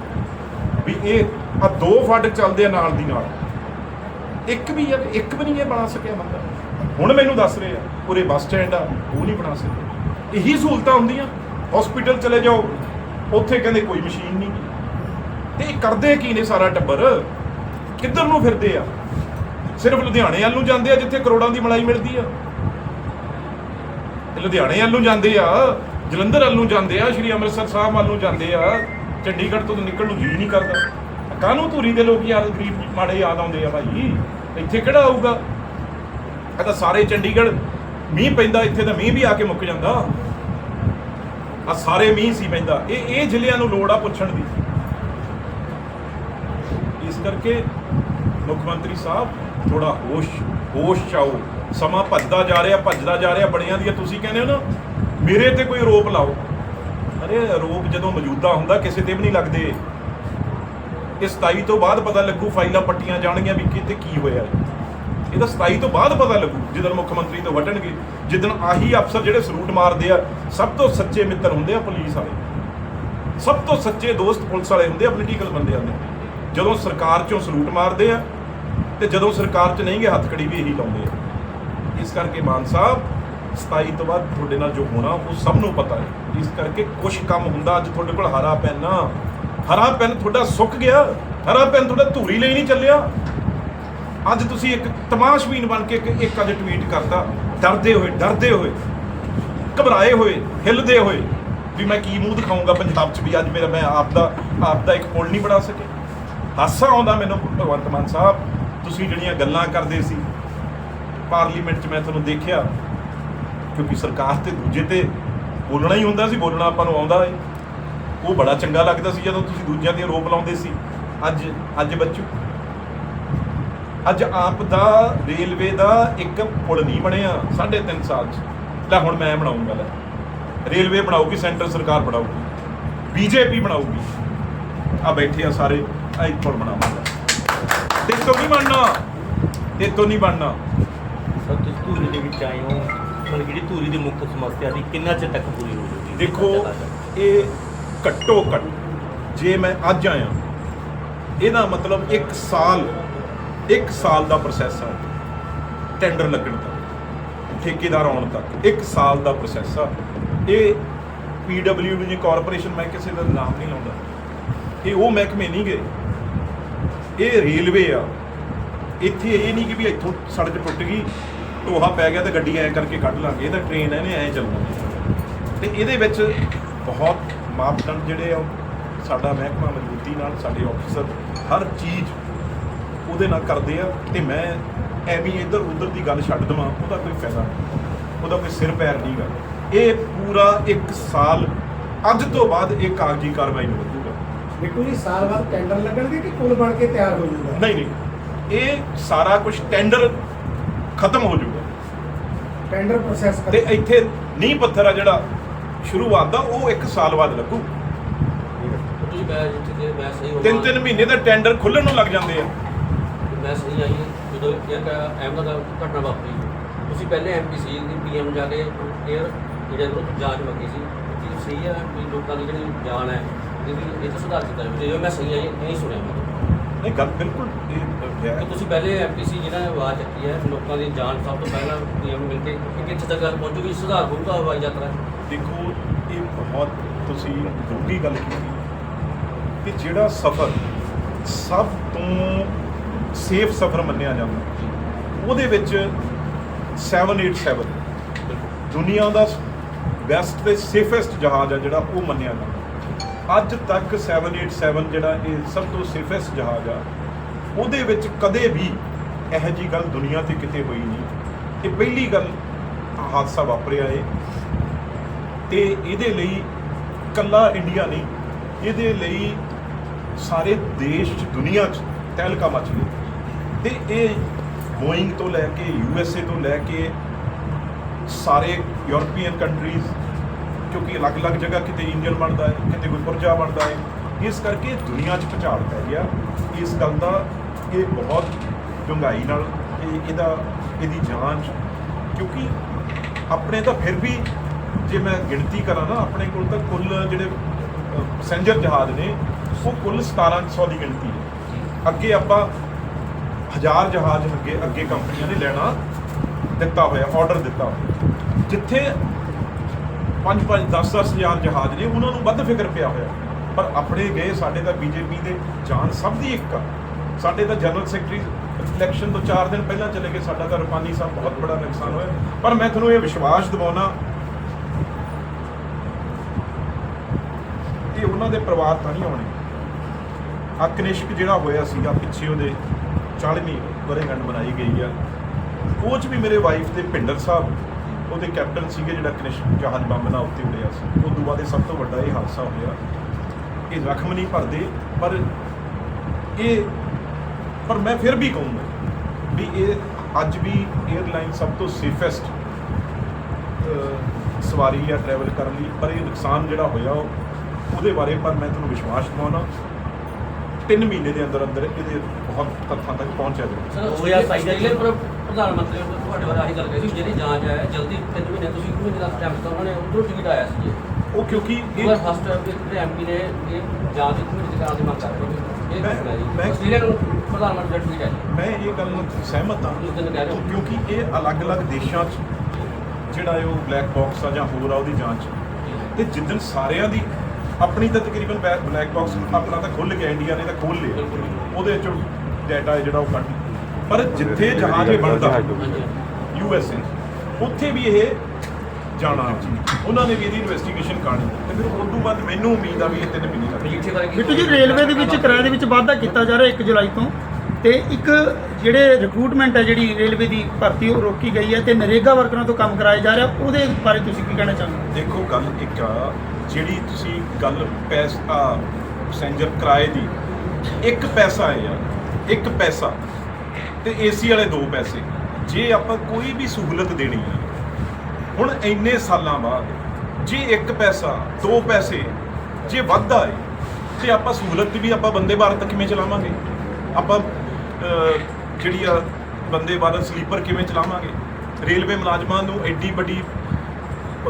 S1: ਵੀ ਇਹ ਆ ਦੋ ਫੱਡ ਚੱਲਦੇ ਆ ਨਾਲ ਦੀ ਨਾਲ। ਇੱਕ ਵੀ ਯਾਰ ਇੱਕ ਵੀ ਨਹੀਂ ਇਹ ਬਣਾ ਸਕਿਆ ਬੰਦਾ। ਹੁਣ ਮੈਨੂੰ ਦੱਸ ਰਹੇ ਆ, ਉਰੇ ਬੱਸ ਸਟੈਂਡ ਆ, ਉਹ ਨਹੀਂ ਬਣਾ ਸਕੇ। ਇਹੀ ਸਹੂਲਤਾਂ ਹੁੰਦੀਆਂ ਹਸਪੀਟਲ ਚਲੇ ਜਾਓ, ਉੱਥੇ ਕਹਿੰਦੇ ਕੋਈ ਮਸ਼ੀਨ ਨਹੀਂ। ਤੇ ਇਹ ਕਰਦੇ ਕੀ ਨੇ ਸਾਰਾ ਟੱਬਰ? ਕਿੱਧਰ ਨੂੰ ਫਿਰਦੇ ਆ? ਸਿਰਫ ਲੁਧਿਆਣੇ ਵੱਲ ਨੂੰ ਜਾਂਦੇ ਆ, ਜਿੱਥੇ ਕਰੋੜਾਂ ਦੀ ਮਲਾਈ ਮਿਲਦੀ ਆ। ਲੁਧਿਆਣੇ ਵੱਲ ਨੂੰ ਜਾਂਦੇ ਆ, ਜਲੰਧਰ ਵੱਲ ਨੂੰ ਜਾਂਦੇ ਆ, ਸ਼੍ਰੀ ਅੰਮ੍ਰਿਤਸਰ ਸਾਹਿਬ ਵੱਲ ਨੂੰ ਜਾਂਦੇ ਆ, ਚੰਡੀਗੜ੍ਹ ਤੋਂ ਨਿਕਲਣ ਨੂੰ ਜੀ ਨਹੀਂ ਕਰਦਾ। ਕਾਹਨੂੰ ਧੂਰੀ ਦੇ ਲੋਕ ਯਾਰ ਗਰੀਬ ਮਾੜੇ ਯਾਦ ਆਉਂਦੇ ਆ ਭਾਈ? ਇੱਥੇ ਕਿਹੜਾ ਆਊਗਾ? ਇਹ ਤਾਂ ਸਾਰੇ ਚੰਡੀਗੜ੍ਹ, ਮੀਂਹ ਪੈਂਦਾ, ਇੱਥੇ ਤਾਂ ਮੀਂਹ ਵੀ ਆ ਕੇ ਮੁੱਕ ਜਾਂਦਾ। ਆ ਸਾਰੇ ਮੀਂਹ ਸੀ ਪੈਂਦਾ। ਇਹ ਇਹ ਜ਼ਿਲ੍ਹਿਆਂ ਨੂੰ ਲੋੜ ਆ ਪੁੱਛਣ ਦੀ। ਇਸ ਕਰਕੇ ਮੁੱਖ ਮੰਤਰੀ ਸਾਹਿਬ ਥੋੜਾ ਹੋਸ਼ ਹੋਸ਼ ਚਾਓ ਸਮਾਂ ਭੱਜਦਾ ਜਾ ਰਿਹਾ, ਭੱਜਦਾ ਜਾ ਰਿਹਾ, ਬੜੀਆਂ ਦੀਆਂ ਤੁਸੀਂ ਕਹਿੰਦੇ ਹੋ ਨਾ, ਮੇਰੇ ਤੇ ਕੋਈ ਆਰੋਪ ਲਾਓ। ਅਰੇ ਆਰੋਪ ਜਦੋਂ ਮੌਜੂਦਾ ਹੁੰਦਾ, ਕਿਸੇ ਤੇ ਵੀ ਨਹੀਂ ਲੱਗਦੇ। ਇਹ 27 ਤੋਂ ਬਾਅਦ ਪਤਾ ਲੱਗੂ ਫਾਈਲਾਂ ਪੱਟੀਆਂ ਜਾਣਗੀਆਂ ਵੀ ਕਿਤੇ ਕੀ ਹੋਇਆ। ਹੈ। ਇਹ ਤਾਂ 27 ਤੋਂ ਬਾਅਦ ਪਤਾ ਲੱਗੂ ਜਦੋਂ ਮੁੱਖ ਮੰਤਰੀ ਤੋਂ ਵਟਣਗੇ, ਜਿੱਦਣ ਆਹੀ ਅਫਸਰ ਜਿਹੜੇ ਸਰੂਟ ਮਾਰਦੇ ਆ, ਸਭ ਤੋਂ ਸੱਚੇ ਮਿੱਤਰ ਹੁੰਦੇ ਆ ਪੁਲਿਸ ਵਾਲੇ। ਸਭ ਤੋਂ ਸੱਚੇ ਦੋਸਤ ਪੁਲਿਸ ਵਾਲੇ ਹੁੰਦੇ ਆ ਪੋਲੀਟੀਕਲ ਬੰਦੇ ਹੁੰਦੇ ਜਦੋਂ ਸਰਕਾਰ ਚੋਂ ਸਲੂਟ ਮਾਰਦੇ ਆ ਤੇ ਜਦੋਂ ਸਰਕਾਰ 'ਚ ਨਹੀਂ ਗਏ ਹੱਥਕੜੀ ਵੀ ਇਹੀ ਲਾਉਂਦੇ ਆ। ਇਸ ਕਰਕੇ ਮਾਨ ਸਾਹਿਬ 27 ਤੋਂ ਬਾਅਦ ਤੁਹਾਡੇ ਨਾਲ ਜੋ ਹੋਣਾ, ਉਹ ਸਭ ਨੂੰ ਪਤਾ ਹੈ। ਇਸ ਕਰਕੇ ਕੁਝ ਕੰਮ ਹੁੰਦਾ, ਅੱਜ ਤੁਹਾਡੇ ਕੋਲ ਹਰਾ ਪੈਨ ਨਾ ਹਰਾ ਪੈਨ ਤੁਹਾਡਾ ਸੁੱਕ ਗਿਆ, ਹਰਾ ਪੈਨ ਤੁਹਾਡਾ ਧੂਰੀ ਲਈ ਨਹੀਂ ਚੱਲਿਆ। ਅੱਜ ਤੁਸੀਂ ਇੱਕ ਤਮਾਸ਼ਬੀਨ ਬਣ ਕੇ ਇੱਕ ਅੱਜ ਟਵੀਟ ਕਰਤਾ। ਡਰਦੇ ਹੋਏ ਡਰਦੇ ਹੋਏ, ਘਬਰਾਏ ਹੋਏ, ਹਿੱਲਦੇ ਹੋਏ, ਵੀ ਮੈਂ ਕੀ ਮੂੰਹ ਦਿਖਾਊਂਗਾ ਪੰਜਾਬ 'ਚ ਵੀ ਅੱਜ ਮੇਰਾ ਮੈਂ ਆਪ ਦਾ ਆਪ ਦਾ ਇੱਕ ਪੁਲ ਨਹੀਂ ਬਣਾ ਸਕੇ ਹਾਸਾ ਆਉਂਦਾ ਮੈਨੂੰ, ਭਗਵੰਤ ਮਾਨ ਸਾਹਿਬ। ਤੁਸੀਂ ਜਿਹੜੀਆਂ ਗੱਲਾਂ ਕਰਦੇ ਸੀ, ਪਾਰਲੀਮੈਂਟ 'ਚ ਮੈਂ ਤੁਹਾਨੂੰ ਦੇਖਿਆ, ਕਿਉਂਕਿ ਸਰਕਾਰ ਤੇ ਦੂਜੇ ਤੇ ਬੋਲਣਾ ਹੀ ਹੁੰਦਾ ਸੀ, ਬੋਲਣਾ ਆਪਾਂ ਨੂੰ ਆਉਂਦਾ ਹੈ ਉਹ ਬੜਾ ਚੰਗਾ ਲੱਗਦਾ ਸੀ ਜਦੋਂ ਤੁਸੀਂ ਦੂਜਿਆਂ ਤੇ ਆਰੋਪ ਲਾਉਂਦੇ ਸੀ। ਅੱਜ ਅੱਜ ਬੱਚੂ, ਅੱਜ ਆਪ ਦਾ ਰੇਲਵੇ ਦਾ ਇੱਕ ਪੁਲ ਨਹੀਂ ਬਣਿਆ 3.5 ਸਾਲ ਚ। ਲੈ ਹੁਣ ਮੈਂ ਬਣਾਉਂਗਾ ਲੈ। ਰੇਲਵੇ ਬਣਾਉਗੀ ਸੈਂਟਰ ਸਰਕਾਰ ਬਣਾਉਗੀ ਬੀਜੇਪੀ ਬਣਾਉਗੀ ਆ ਬੈਠੇ ਆ ਸਾਰੇ ਆ ਇੱਕ ਪੁਲ ਬਣਾਵਾਂਗਾ। ਤੇ ਨਹੀਂ ਬਣਨਾ। ਤੇ ਤੋਂ ਨਹੀਂ ਬਣਨਾ।
S2: ਸਰ ਤੁਸੀਂ ਧੂਰੀ ਦੇ ਵਿੱਚ ਆਏ ਹੋ। ਮਤਲਬ ਜਿਹੜੀ ਧੂਰੀ ਦੀ ਮੁੱਖ ਸਮੱਸਿਆ ਸੀ ਕਿੰਨਾ ਚਿਰ ਤੱਕ ਪੂਰੀ ਹੋ ਜੂਗੀ
S1: ਦੇਖੋ ਇਹ ਘੱਟੋ ਘੱਟ ਜੇ ਮੈਂ ਅੱਜ ਆਇਆ ਇਹਦਾ ਮਤਲਬ 1 ਸਾਲ 1 ਸਾਲ ਦਾ ਪ੍ਰੋਸੈਸ ਹੈ ਟੈਂਡਰ ਲੱਗਣ ਤੱਕ ਠੇਕੇਦਾਰ ਆਉਣ ਤੱਕ 1 ਸਾਲ ਦਾ ਪ੍ਰੋਸੈਸ ਆ। ਇਹ ਪੀਡਬਲਯੂ ਦੀ ਕਾਰਪੋਰੇਸ਼ਨ ਮੈਂ ਕਿਸੇ ਦਾ ਨਾਮ ਨਹੀਂ ਲਾਉਂਦਾ। ਇਹ ਉਹ ਮਹਿਕਮੇ ਨਹੀਂ ਗਏ। ਇਹ ਰੇਲਵੇ ਆ। ਇੱਥੇ ਇਹ ਨਹੀਂ ਕਿ ਵੀ ਇੱਥੋਂ ਸੜਕ ਟੁੱਟ ਗਈ, ਟੋਹਾ ਪੈ ਗਿਆ ਤੇ ਗੱਡੀ ਐ ਕਰਕੇ ਕੱਢ ਲਾਂਗੇ। ਇਹ ਤਾਂ ਟ੍ਰੇਨ ਐ ਨੇ ਐ ਚੱਲਣਾ। ਤੇ ਇਹਦੇ ਵਿੱਚ ਬਹੁਤ ਮਾਪਦੰਡ ਜਿਹੜੇ ਆ, ਉਹ ਸਾਡਾ ਮਹਿਕਮਾ ਮਜ਼ਬੂਤੀ ਨਾਲ, ਸਾਡੇ ਆਫੀਸਰ ਹਰ ਚੀਜ਼ ਉਹਦੇ ਨਾਲ ਕਰਦੇ ਆ। ਤੇ ਮੈਂ ਐਵੇਂ ਇੱਧਰ ਉੱਧਰ ਦੀ ਗੱਲ ਛੱਡ ਦਵਾਂ, ਉਹਦਾ ਕੋਈ ਫਾਇਦਾ ਨਹੀਂ। ਉਹਦਾ ਕੋਈ ਸਿਰ ਪੈਰ ਨਹੀਂਗਾ ਇਹ ਪੂਰਾ 1 ਸਾਲ, ਅੱਜ ਤੋਂ ਬਾਅਦ ਇਹ ਕਾਗਜ਼ੀ ਕਾਰਵਾਈ ਨੂੰ
S3: ਬਿੱਟੂ ਜੀ ਸਾਲ ਬਾਅਦ ਟੈਂਡਰ ਲੱਗਣਗੇ ਕਿ ਪੁਲ ਬਣ ਕੇ ਤਿਆਰ ਹੋ ਜਾਊਗਾ?
S1: ਨਹੀਂ ਨਹੀਂ। ਇਹ ਸਾਰਾ ਕੁਝ ਟੈਂਡਰ ਖਤਮ ਹੋ ਜਾਊਗਾ।
S3: ਟੈਂਡਰ ਪ੍ਰੋਸੈਸ
S1: ਤੇ ਇੱਥੇ ਨੀਂਹ ਪੱਥਰ ਆ ਜਿਹੜਾ ਸ਼ੁਰੂਆਤ ਦਾ ਉਹ 1 ਸਾਲ ਬਾਅਦ ਲੱਗੂ।
S4: ਤੁਸੀਂ ਮੈਂ ਜਿੱਥੇ ਮੈਂ ਸਹੀ ਹੋਵਾਂ।
S1: ਤਿੰਨ ਤਿੰਨ ਮਹੀਨੇ ਦਾ ਟੈਂਡਰ ਖੁੱਲਣ ਨੂੰ ਲੱਗ ਜਾਂਦੇ ਆ।
S4: ਮੈਂ ਸਹੀ ਆਈ ਜਦੋਂ ਇਹ ਅਹਿਮਦ ਦਾ ਘਟਨਾ ਵਾਪਰੀ। ਤੁਸੀਂ ਪਹਿਲੇ ਐਮਪੀਸੀ ਦੀ ਪੀਐਮ ਜਾ ਕੇ 에ਅਰ ਜਿਹੜੇ ਨੂੰ ਜਾਂਚ ਮੰਗੀ ਸੀ। ਕਿ ਸਹੀ ਹੈ ਵੀ ਲੋਕਾਂ ਦੀ ਜਿਹੜੀ ਜਾਨ ਹੈ ਇਹ ਤਾਂ ਸੁਧਾਰ ਕੀਤਾ ਜਾਵੇ। ਜੇ ਮੈਂ ਸਹੀ ਆਈ ਨਹੀਂ ਸੁਣਿਆ। ਮੈਂ
S1: ਨਹੀਂ ਗੱਲ ਬਿਲਕੁਲ ਇਹ ਹੈ।
S4: ਕਿ ਤੁਸੀਂ ਪਹਿਲੇ ਐਮਪੀਸੀ ਨੇ ਆਵਾਜ਼ ਚੱਕੀ ਹੈ ਲੋਕਾਂ ਦੀ ਜਾਨ ਸਭ ਤੋਂ ਪਹਿਲਾਂ ਪੀਐਮ ਮਿਲ ਕੇ ਕਿ ਕਿੱਥੇ ਤੱਕ ਗੱਲ ਪਹੁੰਚੂਗੀ ਸੁਧਾਰ ਹੋਊਗਾ ਹਵਾਈ ਯਾਤਰਾ? 'ਚ।
S1: ਦੇਖੋ ਇਹ ਬਹੁਤ ਤੁਸੀਂ ਡੂੰਘੀ ਗੱਲ ਕੀਤੀ। ਕਿ ਜਿਹੜਾ ਸਫ਼ਰ ਸਭ ਤੋਂ ਸੇਫ ਸਫ਼ਰ ਮੰਨਿਆ ਜਾਂਦਾ। ਉਹਦੇ ਵਿੱਚ 787 ਦੁਨੀਆ ਦਾ ਬੈਸਟ ਤੇ ਸੇਫੈਸਟ ਜਹਾਜ਼ ਆ ਜਿਹੜਾ ਉਹ ਮੰਨਿਆ ਜਾਂਦਾ। ਅੱਜ ਤੱਕ 787 ਜਿਹੜਾ ਇਹ ਸਭ ਤੋਂ ਸੇਫੈਸਟ ਜਹਾਜ਼ ਆ, ਉਹਦੇ ਵਿੱਚ ਕਦੇ ਵੀ ਇਹੋ ਜੀ ਗੱਲ ਦੁਨੀਆ ਤੇ ਕਿਤੇ ਹੋਈ ਨਹੀਂ। ਇਹ ਪਹਿਲੀ ਗੱਲ ਹਾਦਸਾ ਵਾਪਰਿਆ ਏ। ਤੇ ਇਹਦੇ ਲਈ ਕੱਲਾ ਇੰਡੀਆ ਨਹੀਂ, ਇਹਦੇ ਲਈ ਸਾਰੇ ਦੇਸ਼ 'ਚ, ਦੁਨੀਆ 'ਚ ਤਹਿਲਕਾ ਮਚ ਗਈ ਤੇ ਇਹ ਬੋਇੰਗ ਤੋਂ ਲੈ ਕੇ ਯੂਐਸਏ ਤੋਂ ਲੈ ਕੇ ਸਾਰੇ ਯੂਰਪੀਅਨ ਕੰਟਰੀਜ਼ ਕਿਉਂਕਿ ਅਲੱਗ-ਅਲੱਗ ਜਗ੍ਹਾ ਕਿਤੇ ਇੰਜਨ ਬਣਦਾ ਹੈ, ਕਿਤੇ ਕੋਈ ਪੁਰਜਾ ਬਣਦਾ ਹੈ। ਇਸ ਕਰਕੇ ਦੁਨੀਆ 'ਚ ਭੁਚਾਲ ਪੈ ਗਿਆ। ਇਸ ਗੱਲ ਦਾ ਇਹ ਬਹੁਤ ਡੂੰਘਾਈ ਨਾਲ ਇਹ ਇਹਦਾ, ਇਹਦੀ ਜਾਂਚ ਕਿਉਂਕਿ ਆਪਣੇ ਤਾਂ ਫਿਰ ਵੀ ਜੇ ਮੈਂ ਗਿਣਤੀ ਕਰਾਂ ਨਾ, ਆਪਣੇ ਕੋਲ ਤਾਂ ਕੁੱਲ ਜਿਹੜੇ ਪੈਸੇਂਜਰ ਜਹਾਜ਼ ਨੇ, ਉਹ ਕੁੱਲ 1700 ਦੀ ਗਿਣਤੀ ਹੈ। ਅੱਗੇ ਆਪਾਂ ਹਜ਼ਾਰ ਜਹਾਜ਼ ਅੱਗੇ ਅੱਗੇ ਕੰਪਨੀਆਂ ਨੇ ਲੈਣਾ, ਦਿੱਤਾ ਹੋਇਆ ਆਰਡਰ ਦਿੱਤਾ ਹੋਇਆ। ਜਿੱਥੇ 5 5 10 10 ਹਜ਼ਾਰ ਜਹਾਜ਼ ਨੇ, ਉਹਨਾਂ ਨੂੰ ਵੱਧ ਫਿਕਰ ਪਿਆ ਹੋਇਆ। ਪਰ ਆਪਣੇ ਗਏ, ਸਾਡੇ ਤਾਂ ਬੀਜੇਪੀ ਦੇ ਜਾਨ ਸਭ ਦੀ ਇੱਕ ਆ। ਸਾਡੇ ਤਾਂ ਜਨਰਲ ਸੈਕਟਰੀ ਇਲੈਕਸ਼ਨ ਤੋਂ 4 ਦਿਨ ਪਹਿਲਾਂ ਚਲੇ ਗਏ, ਸਾਡਾ ਤਾਂ ਰੁਪਾਨੀ ਸਾਹਿਬ ਬਹੁਤ ਬੜਾ ਨੁਕਸਾਨ ਹੋਇਆ। ਪਰ ਮੈਂ ਤੁਹਾਨੂੰ ਇਹ ਵਿਸ਼ਵਾਸ ਦਿਵਾਉਣਾ ਕਿ ਉਹਨਾਂ ਦੇ ਪਰਿਵਾਰ ਤਾਂ ਨਹੀਂ ਆਉਣੇ। ਅਕਨਿਸ਼ਕ ਜਿਹੜਾ ਹੋਇਆ ਸੀਗਾ, ਪਿੱਛੇ ਉਹਦੇ 40ਵੀਂ ਵਰੇਗੰਢ ਬਣਾਈ ਗਈ ਆ। ਉਹ 'ਚ ਵੀ ਮੇਰੇ ਵਾਈਫ ਦੇ ਭਿੰਡਰ ਸਾਹਿਬ ਉਹਦੇ ਕੈਪਟਨ ਸੀਗੇ ਜਿਹੜਾ ਕਨਿਸ਼ਕ ਜਹਾਜ਼ ਬੰਬ ਨਾਲ ਉੱਤੇ ਉੜਿਆ ਸੀ। ਉਸ ਤੋਂ ਬਾਅਦ ਇਹ ਸਭ ਤੋਂ ਵੱਡਾ ਇਹ ਹਾਦਸਾ ਹੋਇਆ। ਇਹ ਜ਼ਖਮ ਨਹੀਂ ਭਰਦੇ ਪਰ ਇਹ ਪਰ ਮੈਂ ਫਿਰ ਵੀ ਕਹੂੰਗਾ ਵੀ ਇਹ ਅੱਜ ਵੀ 에ਅਰਲਾਈਨ ਸਭ ਤੋਂ ਸੇਫੈਸਟ ਸਵਾਰੀ ਆ ਟਰੈਵਲ ਕਰਨ ਲਈ ਪਰ ਇਹ ਨੁਕਸਾਨ ਜਿਹੜਾ ਹੋਇਆ ਉਹ- ਉਹਦੇ ਬਾਰੇ ਪਰ ਮੈਂ ਤੁਹਾਨੂੰ ਵਿਸ਼ਵਾਸ ਦਿਵਾਉਣਾ। 3 ਮਹੀਨੇ ਦੇ ਅੰਦਰ ਅੰਦਰ ਇਹਦੇ ਬਹੁਤ ਤੱਥਾਂ ਤੱਕ ਪਹੁੰਚਿਆ ਜਾਊਗਾ।
S4: ਸਰ
S2: ਉਹ ਯਾਰ ਸਾਈਡ
S4: ਆਸਟ੍ਰੇਲੀਆ ਪਰ ਪ੍ਰਧਾਨ ਮੰਤਰੀ ਤੁਹਾਡੇ ਬਾਰੇ ਆਹੀ ਗੱਲ ਕਹੀ ਸੀ ਜਿਹੜੀ ਜਾਂਚ ਹੈ ਜਲਦੀ ਤਿੰਨ ਮਹੀਨੇ ਤੁਸੀਂ ਇੱਕ ਮਹੀਨੇ ਦਾ ਟਾਈਮ ਦਿੱਤਾ ਉਹਨਾਂ ਨੇ ਉਧਰੋਂ ਟਿਕਟ ਆਇਆ ਸੀ
S1: ਉਹ ਕਿਉਂਕਿ
S4: ਇਹ ਫਸਟ ਜਿਹੜੇ ਐਮਪੀ ਨੇ ਇਹ ਜਾਂਚ ਇੱਕ ਮਹੀਨੇ ਦੀ ਕਰਾਉਣ ਦੀ ਮੰਗ ਕਰ ਰਹੇ ਨੇ। ਇਹ
S1: ਮੈਂ-
S4: ਨੂੰ ਪ੍ਰਧਾਨ ਮੰਤਰੀ ਦਾ ਟਵੀਟ ਹੈ
S1: ਮੈਂ ਇਹ ਗੱਲ ਨਾਲ ਸਹਿਮਤ ਹਾਂ। ਕਿਉਂਕਿ ਇਹ ਅਲੱਗ-ਅਲੱਗ ਦੇਸ਼ਾਂ 'ਚ ਜਿਹੜਾ ਉਹ ਬਲੈਕ ਬਾਕਸ ਆ ਜਾਂ ਹੋਰ ਆ ਉਹਦੀ ਜਾਂਚ। ਤੇ ਜਿੱਦਣ ਸਾਰਿਆਂ ਦੀ ਆਪਣੀ ਤਾਂ ਤਕਰੀਬਨ ਬਲੈਕ ਬਾਕਸ ਆਪਣਾ ਤਾਂ ਖੁੱਲ ਗਿਆ ਇੰਡੀਆ ਨੇ ਤਾਂ ਖੋਲ ਲਿਆ। ਉਹਦੇ ਚੋਂ ਡਾਟਾ ਜਿਹੜਾ ਉਹ ਕੱਢ ਪਰ ਜਿੱਥੇ ਜਹਾਜ਼ ਇਹ ਬਣਦਾ
S4: ਹਾਂਜੀ
S1: ਯੂ ਐਸ ਏ ਉੱਥੇ ਵੀ ਇਹ ਜਾਣਾ। ਉਹਨਾਂ ਨੇ ਵੀ ਇਹਦੀ ਇਨਵੈਸਟੀਗੇਸ਼ਨ ਕਰਨੀ। ਤੇ ਫਿਰ ਉਸ ਤੋਂ ਬਾਅਦ ਮੈਨੂੰ ਉਮੀਦ ਆ ਵੀ ਇਹ ਤਿੰਨ ਮਹੀਨੇ ਲੱਗਣਗੇ
S4: ਮਜੀਠੇ ਬਾਰੇ ਕੀ
S5: ਬਿੱਟੂ ਜੀ ਰੇਲਵੇ ਦੇ ਵਿੱਚ ਕਿਰਾਏ ਦੇ ਵਿੱਚ ਵਾਧਾ ਕੀਤਾ ਜਾ ਰਿਹਾ 1 ਜੁਲਾਈ ਤੋਂ। ਤੇ ਇੱਕ ਜਿਹੜੇ ਰਿਕਰੂਟਮੈਂਟ ਹੈ ਜਿਹੜੀ ਰੇਲਵੇ ਦੀ ਭਰਤੀ ਉਹ ਰੋਕੀ ਗਈ ਹੈ ਤੇ ਨਰੇਗਾ ਵਰਕਰਾਂ ਤੋਂ ਕੰਮ ਕਰਾਇਆ ਜਾ ਰਿਹਾ। ਉਹਦੇ ਬਾਰੇ ਤੁਸੀਂ ਕੀ ਕਹਿਣਾ ਚਾਹੁੰਦੇ
S1: ਦੇਖੋ ਗੱਲ ਇੱਕ ਆ ਜਿਹੜੀ ਤੁਸੀਂ ਗੱਲ ਪੈਸਾ ਪੈਸੇਂਜਰ ਕਿਰਾਏ ਦੀ ਇੱਕ ਪੈਸਾ ਹੈ ਯਾਰ ਇੱਕ ਪੈਸਾ ਤੇ ਏਸੀ ਵਾਲੇ ਦੋ ਪੈਸੇ। ਜੇ ਆਪਾਂ ਕੋਈ ਵੀ ਸਹੂਲਤ ਦੇਣੀ ਹੈ, ਹੁਣ ਇੰਨੇ ਸਾਲਾਂ ਬਾਅਦ ਜੇ ਇੱਕ ਪੈਸਾ, ਦੋ ਪੈਸੇ ਜੇ ਵੱਧਦਾ ਹੈ ਤੇ ਆਪਾਂ ਸਹੂਲਤ ਦੀ ਵੀ ਆਪਾਂ ਬੰਦੇ ਭਾਰਤ ਕਿਵੇਂ ਚਲਾਵਾਂਗੇ? ਆਪਾਂ ਜਿਹੜੀ ਆ ਬੰਦੇ ਭਾਰਤ ਸਲੀਪਰ ਕਿਵੇਂ ਚਲਾਵਾਂਗੇ? ਰੇਲਵੇ ਮੁਲਾਜ਼ਮਾਂ ਨੂੰ ਐਡੀ ਵੱਡੀ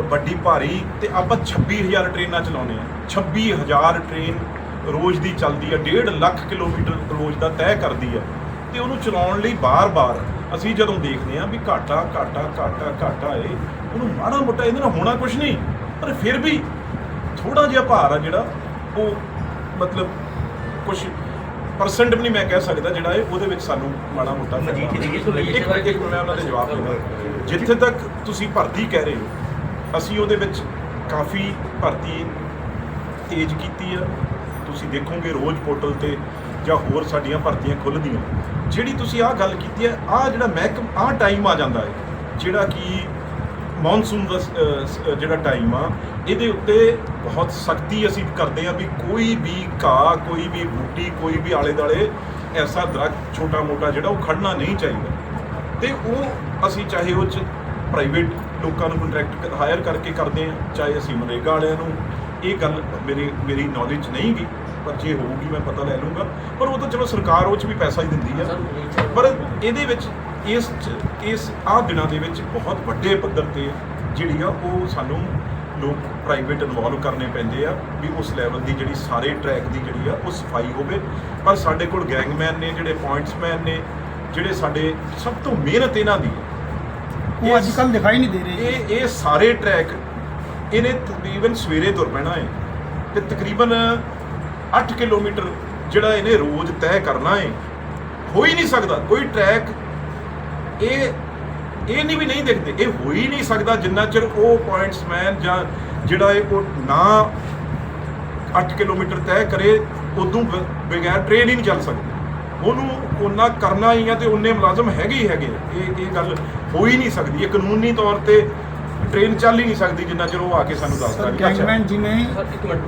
S1: ਵੱਡੀ ਭਾਰੀ ਤੇ ਆਪਾਂ 26000 ਟ੍ਰੇਨਾਂ ਚਲਾਉਂਦੇ ਆ 26000 ਟ੍ਰੇਨ ਰੋਜ਼ ਦੀ ਚੱਲਦੀ ਆ 1.5 ਲੱਖ ਕਿਲੋਮੀਟਰ ਰੋਜ਼ ਦਾ ਤੈਅ ਕਰਦੀ ਆ। ਤੇ ਉਹਨੂੰ ਚਲਾਉਣ ਲਈ ਬਾਰ-ਬਾਰ ਅਸੀਂ ਜਦੋਂ ਦੇਖਦੇ ਆ ਵੀ ਘਾਟਾ ਘਾਟਾ ਘਾਟਾ ਘਾਟਾ ਏ ਉਹਨੂੰ ਮਾੜਾ ਮੋਟਾ ਇਹਦੇ ਨਾਲ ਹੋਣਾ ਕੁਝ ਨਹੀਂ। ਪਰ ਫਿਰ ਵੀ ਥੋੜਾ ਜਿਹਾ ਭਾਰ ਆ ਜਿਹੜਾ ਉਹ ਮਤਲਬ ਕੁਝ ਪਰਸੈਂਟ ਵੀ ਨਹੀਂ ਮੈਂ ਕਹਿ ਸਕਦਾ ਜਿਹੜਾ ਇਹ ਉਹਦੇ ਵਿੱਚ ਸਾਨੂੰ ਮਾੜਾ ਮੋਟਾ ਇੱਕ ਇੱਕ ਇੱਕ ਮੈਂ ਉਹਨਾਂ ਦੇ ਜਵਾਬ ਦੇਣਾ ਜਿੱਥੇ ਤੱਕ ਤੁਸੀਂ ਭਰਤੀ ਕਹਿ ਰਹੇ ਹੋ ਅਸੀਂ ਉਹਦੇ ਵਿੱਚ ਕਾਫੀ ਭਰਤੀ ਤੇਜ਼ ਕੀਤੀ ਆ। ਤੁਸੀਂ ਦੇਖੋਗੇ ਰੋਜ਼ ਪੋਰਟਲ ਤੇ ਜਾਂ ਹੋਰ ਸਾਡੀਆਂ ਭਰਤੀਆਂ ਖੁੱਲ੍ਹਦੀਆਂ। ਜਿਹੜੀ ਤੁਸੀਂ ਆਹ ਗੱਲ ਕੀਤੀ ਹੈ, ਆਹ ਜਿਹੜਾ ਮਹਿਕਮ ਆਹ ਟਾਈਮ ਆ ਜਾਂਦਾ ਹੈ, ਜਿਹੜਾ ਕਿ ਮੌਨਸੂਨ ਦਾ ਸ- ਜਿਹੜਾ ਟਾਈਮ ਆ, ਇਹਦੇ ਉੱਤੇ ਬਹੁਤ ਸਖਤੀ ਅਸੀਂ ਕਰਦੇ ਆ ਵੀ ਕੋਈ ਵੀ ਘਾਹ, ਕੋਈ ਵੀ ਬੂਟੀ, ਕੋਈ ਵੀ ਆਲੇ ਦਾਲੇ ਐਸਾ ਦਰਖਤ ਛੋਟਾ ਮੋਟਾ ਜਿਹੜਾ ਉਹ ਖੜਨਾ ਨਹੀਂ ਚਾਹੀਦਾ। ਤੇ ਉਹ ਅਸੀਂ ਚਾਹੇ ਉਹ ਚ ਪ੍ਰਾਈਵੇਟ ਲੋਕਾਂ ਨੂੰ ਕੰਟਰੈਕਟ ਹਾਇਰ ਕਰਕੇ ਕਰਦੇ ਆ ਚਾਹੇ ਅਸੀਂ ਮਨਰੇਗਾ ਵਾਲਿਆਂ ਨੂੰ, ਇਹ ਗੱਲ ਮੇਰੀ ਮੇਰੀ ਨੌਲੇਜ ਨਹੀਂ ਗਈ ਪਰ ਜੇ ਹੋਊਗੀ ਮੈਂ ਪਤਾ ਲੈ ਲੂੰਗਾ ਪਰ ਉਹ ਤਾਂ ਚਲੋ ਸਰਕਾਰ ਉਹ ਚ ਵੀ ਪੈਸਾ ਹੀ ਦਿੰਦੀ ਆ। ਪਰ ਇਹਦੇ ਵਿੱਚ ਇਸ 'ਚ- ਇਸ ਆਹ ਦਿਨਾਂ ਦੇ ਵਿੱਚ ਬਹੁਤ ਵੱਡੇ ਪੱਧਰ ਤੇ ਜਿਹੜੀ ਆ ਉਹ ਸਾਨੂੰ ਲੋਕ ਪ੍ਰਾਈਵੇਟ ਇਨਵੋਲਵ ਕਰਨੇ ਪੈਂਦੇ ਆ ਵੀ ਉਸ ਲੈਵਲ ਦੀ ਜਿਹੜੀ ਸਾਰੇ ਟਰੈਕ ਦੀ ਜਿਹੜੀ ਆ ਉਹ ਸਫ਼ਾਈ ਹੋਵੇ। ਪਰ ਸਾਡੇ ਕੋਲ ਗੈਂਗਮੈਨ ਨੇ ਜਿਹੜੇ ਪੁਆਇੰਟਸਮੈਨ ਨੇ ਜਿਹੜੇ ਸਾਡੇ ਸਭ ਤੋਂ ਮਿਹਨਤ ਇਹਨਾਂ ਦੀ ਹੈ
S5: ਉਹ ਅੱਜ ਕੱਲ ਦਿਖਾਈ ਨਹੀਂ ਦੇ ਰਹੇ
S1: ਇਹ ਇਹ ਸਾਰੇ ਟਰੈਕ ਇਹਨੇ ਤਕਰੀਬਨ ਸਵੇਰੇ ਤੁਰ ਪੈਣਾ ਹੈ ਤੇ ਤਕਰੀਬਨ 8 ਕਿਲੋਮੀਟਰ ਜਿਹੜਾ ਇਹਨੇ ਰੋਜ਼ ਤੈਅ ਕਰਨਾ ਹੈ ਹੋ ਹੀ ਨਹੀਂ ਸਕਦਾ। ਕੋਈ ਟਰੈਕ ਇਹ ਇਹ ਨਹੀਂ ਵੀ ਨਹੀਂ ਦਿਖਦੇ। ਇਹ ਹੋ ਹੀ ਨਹੀਂ ਸਕਦਾ ਜਿੰਨਾ ਚਿਰ ਉਹ ਪੁਆਇੰਟਸਮੈਨ ਜਾਂ ਜਿਹੜਾ ਇਹ ਉਹ ਨਾ 8 ਕਿਲੋਮੀਟਰ ਤੈਅ ਕਰੇ ਉਦੋਂ ਬ- ਬਗੈਰ ਟ੍ਰੇਨ ਹੀ ਨਹੀਂ ਚੱਲ ਸਕਦੀ। ਉਹਨੂੰ ਉਹਨਾਂ ਕਰਨਾ ਹੀ ਆ ਤੇ ਉਹਨੇ ਮੁਲਾਜ਼ਮ ਹੈਗੇ ਹੀ ਹੈਗੇ ਆ। ਇਹ ਇਹ ਗੱਲ ਹੋ ਹੀ ਨਹੀਂ ਸਕਦੀ। ਇਹ ਕਾਨੂੰਨੀ ਤੌਰ ਤੇ ਟ੍ਰੇਨ ਚੱਲ ਹੀ ਨਹੀਂ ਸਕਦੀ ਜਿੰਨਾ ਚਿਰ ਉਹ ਆ ਕੇ ਸਾਨੂੰ ਦੱਸਦਾ ਨਹੀਂ। ਅੱਛਾ।
S4: ਇੱਕ ਮਿੰਟ।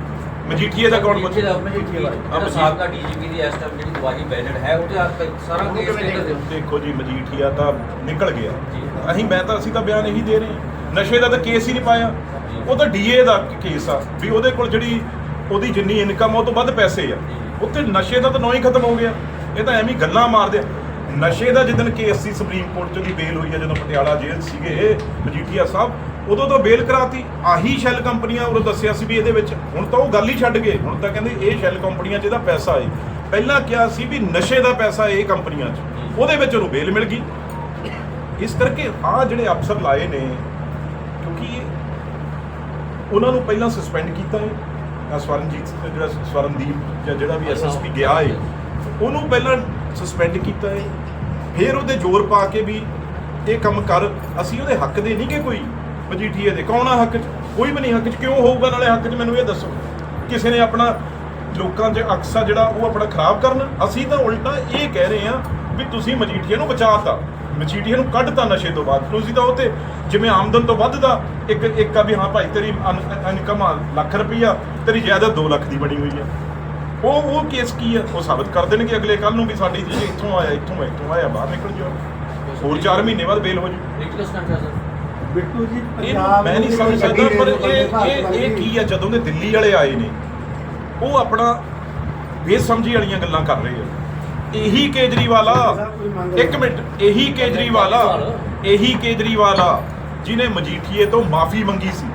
S1: ਮਜੀਠੀਏ ਦਾ ਕੌਣ
S4: ਮਜੀਠੀਏ ਦਾ ਮਜੀਠੀਏ ਦਾ
S1: ਮਜੀਠੀਏ।
S4: ਸਾਬਕਾ ਡੀਜੀਪੀ ਦੀ ਇਸ ਟਾਈਮ ਜਿਹੜੀ ਗਵਾਹੀ ਵੈਲਿਡ ਹੈ ਉਹਦੇ ਹੱਥ ਤੱਕ ਸਾਰਾ
S3: ਉਹ
S4: ਕੇਸ
S1: ਦੇਖੋ। ਜੀ ਮਜੀਠੀਆ ਤਾਂ ਨਿਕਲ ਗਿਆ। ਅਸੀਂ ਮੈਂ ਤਾਂ ਅਸੀਂ ਤਾਂ ਬਿਆਨ ਇਹੀ ਦੇ ਰਹੇ ਹਾਂ। ਨਸ਼ੇ ਦਾ ਤਾਂ ਕੇਸ ਹੀ ਨਹੀਂ ਪਾਇਆ। ਉਹ ਤਾਂ ਡੀਏ ਦਾ ਕੇਸ ਆ ਵੀ ਉਹਦੇ ਕੋਲ ਜਿਹੜੀ ਉਹਦੀ ਜਿੰਨੀ ਇਨਕਮ ਉਹ ਤੋਂ ਵੱਧ ਪੈਸੇ ਆ। ਉੱਥੇ ਨਸ਼ੇ ਦਾ ਤਾਂ ਨੌ ਹੀ ਖਤਮ ਹੋ ਗਿਆ। ਇਹ ਤਾਂ ਐਵੇਂ ਗੱਲਾਂ ਮਾਰਦੇ ਆ। ਨਸ਼ੇ ਦਾ ਜਿੱਦਣ ਕੇਸ ਸੀ ਸੁਪਰੀਮ ਕੋਰਟ ਚ ਉਹਦੀ ਬੇਲ ਹੋਈ ਆ ਜਦੋਂ ਪਟਿਆਲਾ ਜੇਲ੍ਹ ਸੀਗੇ ਮਜੀਠੀਆ ਸਾਹਿਬ ਉਦੋਂ ਤਾਂ ਬੇਲ ਕਰਾਤੀ ਆਹੀ ਸ਼ੈਲ ਕੰਪਨੀਆਂ ਉਦੋਂ ਦੱਸਿਆ ਸੀ ਵੀ ਇਹਦੇ ਵਿੱਚ। ਹੁਣ ਤਾਂ ਉਹ ਗੱਲ ਹੀ ਛੱਡ ਗਏ। ਹੁਣ ਤਾਂ ਕਹਿੰਦੇ ਇਹ ਸ਼ੈਲ ਕੰਪਨੀਆਂ 'ਚ ਇਹਦਾ ਪੈਸਾ ਏ। ਪਹਿਲਾਂ ਕਿਹਾ ਸੀ ਵੀ ਨਸ਼ੇ ਦਾ ਪੈਸਾ ਇਹ ਕੰਪਨੀਆਂ 'ਚ। ਉਹਦੇ ਵਿੱਚ ਉਹਨੂੰ ਬੇਲ ਮਿਲ ਗਈ। ਇਸ ਕਰਕੇ ਆ ਜਿਹੜੇ ਅਫਸਰ ਲਾਏ ਨੇ ਕਿਉਂਕਿ ਉਹਨਾਂ ਨੂੰ ਪਹਿਲਾਂ ਸਸਪੈਂਡ ਕੀਤਾ ਹੈ ਸਵਰਨਜੀਤ ਜਿਹੜਾ ਸਵਰਨਦੀਪ ਜਾਂ ਜਿਹੜਾ ਵੀ ਐਸਐਸਪੀ ਗਿਆ ਹੈ ਉਹਨੂੰ ਪਹਿਲਾਂ ਸਸਪੈਂਡ ਕੀਤਾ ਹੈ ਫਿਰ ਉਹਦੇ ਜ਼ੋਰ ਪਾ ਕੇ ਵੀ ਇਹ ਕੰਮ ਕਰ। ਅਸੀਂ ਉਹਦੇ ਹੱਕ ਦੇ ਨਹੀਂ ਕਿ ਕੋਈ ਮਜੀਠੀਏ ਦੇ। ਕੌਣ ਆ ਹੱਕ 'ਚ? ਕੋਈ ਵੀ ਨਹੀਂ ਹੱਕ 'ਚ। ਕਿਉਂ ਹੋਊਗਾ? ਨਾਲੇ ਹੱਕ 'ਚ ਮੈਨੂੰ ਇਹ ਦੱਸੋ। ਕਿਸੇ ਨੇ ਆਪਣਾ ਲੋਕਾਂ 'ਚ ਅਕਸਾ ਜਿਹੜਾ, ਉਹ ਆਪਣਾ ਖਰਾਬ ਕਰਨ। ਅਸੀਂ ਤਾਂ ਉਲਟਾ ਇਹ ਕਹਿ ਰਹੇ ਹਾਂ ਵੀ ਤੁਸੀਂ ਮਜੀਠੀਏ ਨੂੰ ਬਚਾਤਾ। ਮਜੀਠੀਏ ਨੂੰ ਕੱਢਤਾ ਨਸ਼ੇ ਤੋਂ ਬਾਅਦ। ਤੁਸੀਂ ਤਾਂ ਉਹ ਤੇ ਜਿਵੇਂ ਆਮਦਨ ਤੋਂ ਵੱਧ ਦਾ ਇੱਕ ਇੱਕ ਆ ਵੀ ਹਾਂ ਭਾਈ, ਤੇਰੀ ਇਨਕਮ ਲੱਖ ਰੁਪਈਆ, ਤੇਰੀ ਜਾਇਦਾਦ 2 ਲੱਖ ਦੀ ਬਣੀ ਹੋਈ ਆ। ਉਹ ਉਹ ਕੇਸ ਕੀ ਆ? ਉਹ ਸਾਬਤ ਕਰ ਦੇਣਗੇ ਅਗਲੇ ਕੱਲ ਨੂੰ ਵੀ ਸਾਡੀ ਜੀ ਇੱਥੋਂ ਆਇਆ, ਇੱਥੋਂ ਇੱਥੋਂ ਆਇਆ, ਬਾਹਰ ਨਿਕਲ ਜਾਓ। ਹੋਰ 4 ਮਹੀਨੇ ਬਾਅਦ ਬੇਲ ਹੋ ਜੂ
S4: ਲੀਗਲ ਸਟੈਂਡ ਸਰ
S3: ਬਿੱਟੂ ਜੀ ਪੰਜਾਬ
S1: ਮੈਂ ਨਹੀਂ ਸਮਝ ਸਕਦਾ ਪਰ ਇਹ ਇਹ ਕੀ ਆ ਜਦੋਂ ਦੇ ਦਿੱਲੀ ਵਾਲੇ ਆਏ ਨੇ ਉਹ ਆਪਣਾ ਬੇਸਮਝੀ ਵਾਲੀਆਂ ਗੱਲਾਂ ਕਰ ਰਹੇ ਆ। ਇਹੀ ਕੇਜਰੀਵਾਲ ਇੱਕ ਮਿੰਟ ਇਹੀ ਕੇਜਰੀਵਾਲ ਇਹੀ ਕੇਜਰੀਵਾਲ ਜਿਨੇ ਮਜੀਠੀਏ ਤੋਂ ਮਾਫੀ ਮੰਗੀ ਸੀ।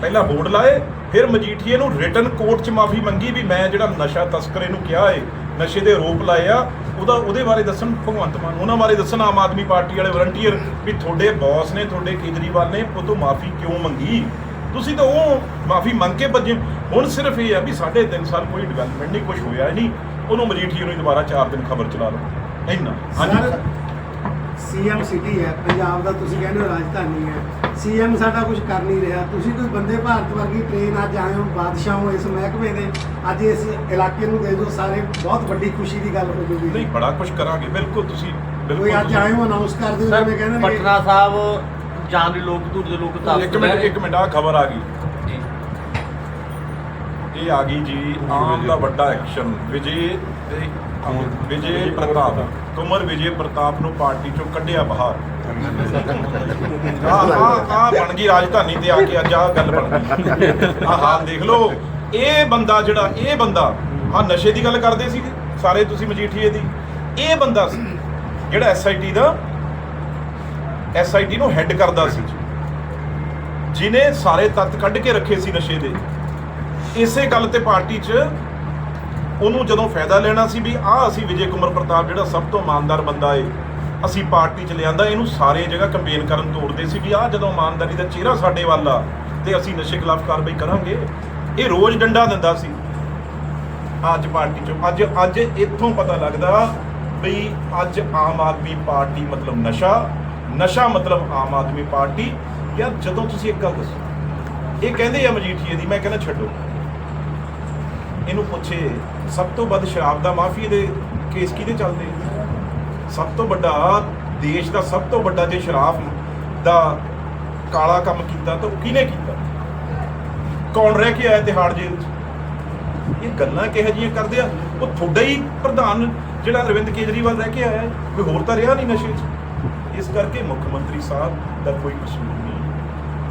S1: ਪਹਿਲਾਂ ਬੋਰਡ ਲਾਏ ਫਿਰ ਮਜੀਠੀਏ ਨੂੰ ਰਿਟਨ ਕੋਰਟ 'ਚ ਮਾਫੀ ਮੰਗੀ ਵੀ ਮੈਂ ਜਿਹੜਾ ਨਸ਼ਾ ਤਸਕਰੇ ਨੂੰ ਕਿਹਾ ਏ ਨਸ਼ੇ ਦੇ ਆਰੋਪ ਲਾਏ ਆ ਉਹਦਾ ਉਹਦੇ ਬਾਰੇ ਦੱਸਣ ਭਗਵੰਤ ਮਾਨ, ਉਹਨਾਂ ਬਾਰੇ ਦੱਸਣ ਆਮ ਆਦਮੀ ਪਾਰਟੀ ਵਾਲੇ ਵਲੰਟੀਅਰ ਵੀ ਤੁਹਾਡੇ ਬੌਸ ਨੇ, ਤੁਹਾਡੇ ਕੇਜਰੀਵਾਲ ਨੇ ਉਹ ਤੋਂ ਮਾਫੀ ਕਿਉਂ ਮੰਗੀ? ਤੁਸੀਂ ਤਾਂ ਉਹ ਮਾਫੀ ਮੰਗ ਕੇ ਭੱਜੇ। ਹੁਣ ਸਿਰਫ ਇਹ ਆ ਵੀ ਸਾਢੇ ਤਿੰਨ ਸਾਲ ਕੋਈ ਡਿਵੈਲਪਮੈਂਟ ਨਹੀਂ ਕੁਝ ਹੋਇਆ ਨਹੀਂ। ਉਹਨੂੰ ਮਜੀਠੀਏ ਨੂੰ ਦੁਬਾਰਾ 4 ਦਿਨ ਖਬਰ ਚਲਾ ਲਓ ਇੰਨਾ।
S3: ਸਰ ਸੀਐਮ ਸਿਟੀ ਹੈ ਪੰਜਾਬ ਦਾ ਤੁਸੀਂ ਕਹਿੰਦੇ ਹੋ ਰਾਜਧਾਨੀ ਹੈ। ਸੀਐਮ ਸਾਡਾ ਕੁਝ ਕਰ ਨਹੀਂ ਰਿਹਾ। ਤੁਸੀਂ ਕੋਈ ਬੰਦੇ ਭਾਰਤ ਵਰਗੀ ਟ੍ਰੇਨ ਅੱਜ ਆਏ ਹੋ ਬਾਦਸ਼ਾਹ ਹੋ ਇਸ ਮਹਿਕਮੇ ਦੇ ਅੱਜ ਇਸ ਇਲਾਕੇ ਨੂੰ ਦੇ ਦਿਓ ਸਾਰੇ ਬਹੁਤ ਵੱਡੀ ਖੁਸ਼ੀ ਦੀ ਗੱਲ ਹੋ ਜੂਗੀ।
S1: ਨਹੀਂ ਬੜਾ ਕੁਝ ਕਰਾਂਗੇ। ਬਿਲਕੁਲ ਤੁਸੀਂ ਬਿਲਕੁਲ
S3: ਕੋਈ ਅੱਜ ਆਏ ਹੋ ਅਨਾਉਂਸ ਕਰ ਦਿਓ ਜਿਵੇਂ ਕਹਿੰਦੇ ਨੇ
S2: ਪਟਨਾ ਸਾਹਿਬ ਜਾਣ ਦੇ ਲੋਕ ਦੂਰ ਦੇ ਲੋਕ ਦੱਸ
S1: ਇੱਕ ਮਿੰਟ ਇੱਕ ਮਿੰਟ ਆ ਖਬਰ ਆ ਗਈ। ਇਹ ਆ ਗਈ ਜੀ ਆਮ ਦਾ ਵੱਡਾ ਐਕਸ਼ਨ ਵਿਜੇ ਤੇ ਵਿਜੇ ਪ੍ਰਤਾਪ। ਕੁਮਰ ਵਿਜੇ ਪ੍ਰਤਾਪ ਨੂੰ ਪਾਰਟੀ ਚੋਂ ਕੱਢਿਆ ਬਾਹਰ। ਆ ਆ ਆ ਬਣ ਗਈ ਰਾਜਧਾਨੀ ਤੇ ਆ ਕੇ ਅੱਜ ਆ ਗੱਲ ਬਣ ਗਈ। ਆ ਹਾਲ ਦੇਖ ਲਓ, ਇਹ ਬੰਦਾ ਜਿਹੜਾ, ਇਹ ਬੰਦਾ ਆ ਨਸ਼ੇ ਦੀ ਗੱਲ ਕਰਦੇ ਸੀ ਸਾਰੇ ਤੁਸੀਂ ਮਜੀਠੀਏ ਦੀ। ਇਹ ਬੰਦਾ ਸੀ, ਜਿਹੜਾ ਐਸਆਈਟੀ ਦਾ ਐਸਆਈਟੀ ਨੂੰ ਹੈੱਡ ਕਰਦਾ ਸੀ। ਜਿਨੇ ਸਾਰੇ ਤੱਤ ਕੱਢ ਕੇ ਰੱਖੇ ਸੀ ਨਸ਼ੇ ਦੇ। ਇਸੇ ਗੱਲ ਤੇ ਪਾਰਟੀ 'ਚ ਉਹਨੂੰ ਜਦੋਂ ਫਾਇਦਾ ਲੈਣਾ ਸੀ ਵੀ ਆਹ ਅਸੀਂ ਵਿਜੇ ਕੁਮਾਰ ਪ੍ਰਤਾਪ ਜਿਹੜਾ ਸਭ ਤੋਂ ਇਮਾਨਦਾਰ ਬੰਦਾ ਏ, ਅਸੀਂ ਪਾਰਟੀ 'ਚ ਲਿਆਂਦਾ, ਇਹਨੂੰ ਸਾਰੇ ਜਗ੍ਹਾ ਕੰਪੇਨ ਕਰਨ ਤੋੜਦੇ ਸੀ ਵੀ ਆਹ ਜਦੋਂ ਇਮਾਨਦਾਰੀ ਦਾ ਚਿਹਰਾ ਸਾਡੇ ਵੱਲ ਆ ਤੇ ਅਸੀਂ ਨਸ਼ੇ ਖਿਲਾਫ ਕਾਰਵਾਈ ਕਰਾਂਗੇ, ਇਹ ਰੋਜ਼ ਡੰਡਾ ਦਿੰਦਾ ਸੀ। ਅੱਜ ਪਾਰਟੀ 'ਚ, ਅੱਜ ਅੱਜ ਇੱਥੋਂ ਪਤਾ ਲੱਗਦਾ ਵੀ ਅੱਜ ਆਮ ਆਦਮੀ ਪਾਰਟੀ ਮਤਲਬ ਨਸ਼ਾ ਨਸ਼ਾ ਮਤਲਬ ਆਮ ਆਦਮੀ ਪਾਰਟੀ। ਯਾਰ ਜਦੋਂ ਤੁਸੀਂ ਇੱਕ ਗੱਲ ਦੱਸੋ, ਇਹ ਕਹਿੰਦੇ ਆ ਮਜੀਠੀਏ ਦੀ, ਮੈਂ ਕਹਿੰਦਾ ਛੱਡੋ। ਇਹਨੂੰ ਪੁੱਛੇ, ਸਭ ਤੋਂ ਵੱਧ ਸ਼ਰਾਬ ਦਾ ਮਾਫੀਏ ਦੇ ਕੇਸ ਕਿਹਦੇ ਚੱਲਦੇ? ਸਭ ਤੋਂ ਵੱਡਾ, ਦੇਸ਼ ਦਾ ਸਭ ਤੋਂ ਵੱਡਾ ਜੇ ਸ਼ਰਾਬ ਦਾ ਕਾਲਾ ਕੰਮ ਕੀਤਾ ਤਾਂ ਉਹ ਕਿਹਨੇ ਕੀਤਾ? ਕੌਣ ਰਹਿ ਕੇ ਆਇਆ ਤਿਹਾੜ ਜੇਲ੍ਹ 'ਚ? ਇਹ ਗੱਲਾਂ ਕਿਹੋ ਜਿਹੀਆਂ ਕਰਦੇ ਆ? ਉਹ ਤੁਹਾਡਾ ਹੀ ਪ੍ਰਧਾਨ ਜਿਹੜਾ ਅਰਵਿੰਦ ਕੇਜਰੀਵਾਲ ਰਹਿ ਕੇ ਆਇਆ, ਕੋਈ ਹੋਰ ਤਾਂ ਰਿਹਾ ਨਹੀਂ ਨਸ਼ੇ 'ਚ? ਇਸ ਕਰਕੇ ਮੁੱਖ ਮੰਤਰੀ ਸਾਹਿਬ ਦਾ ਕੋਈ ਕਸੂਰ ਨਹੀਂ।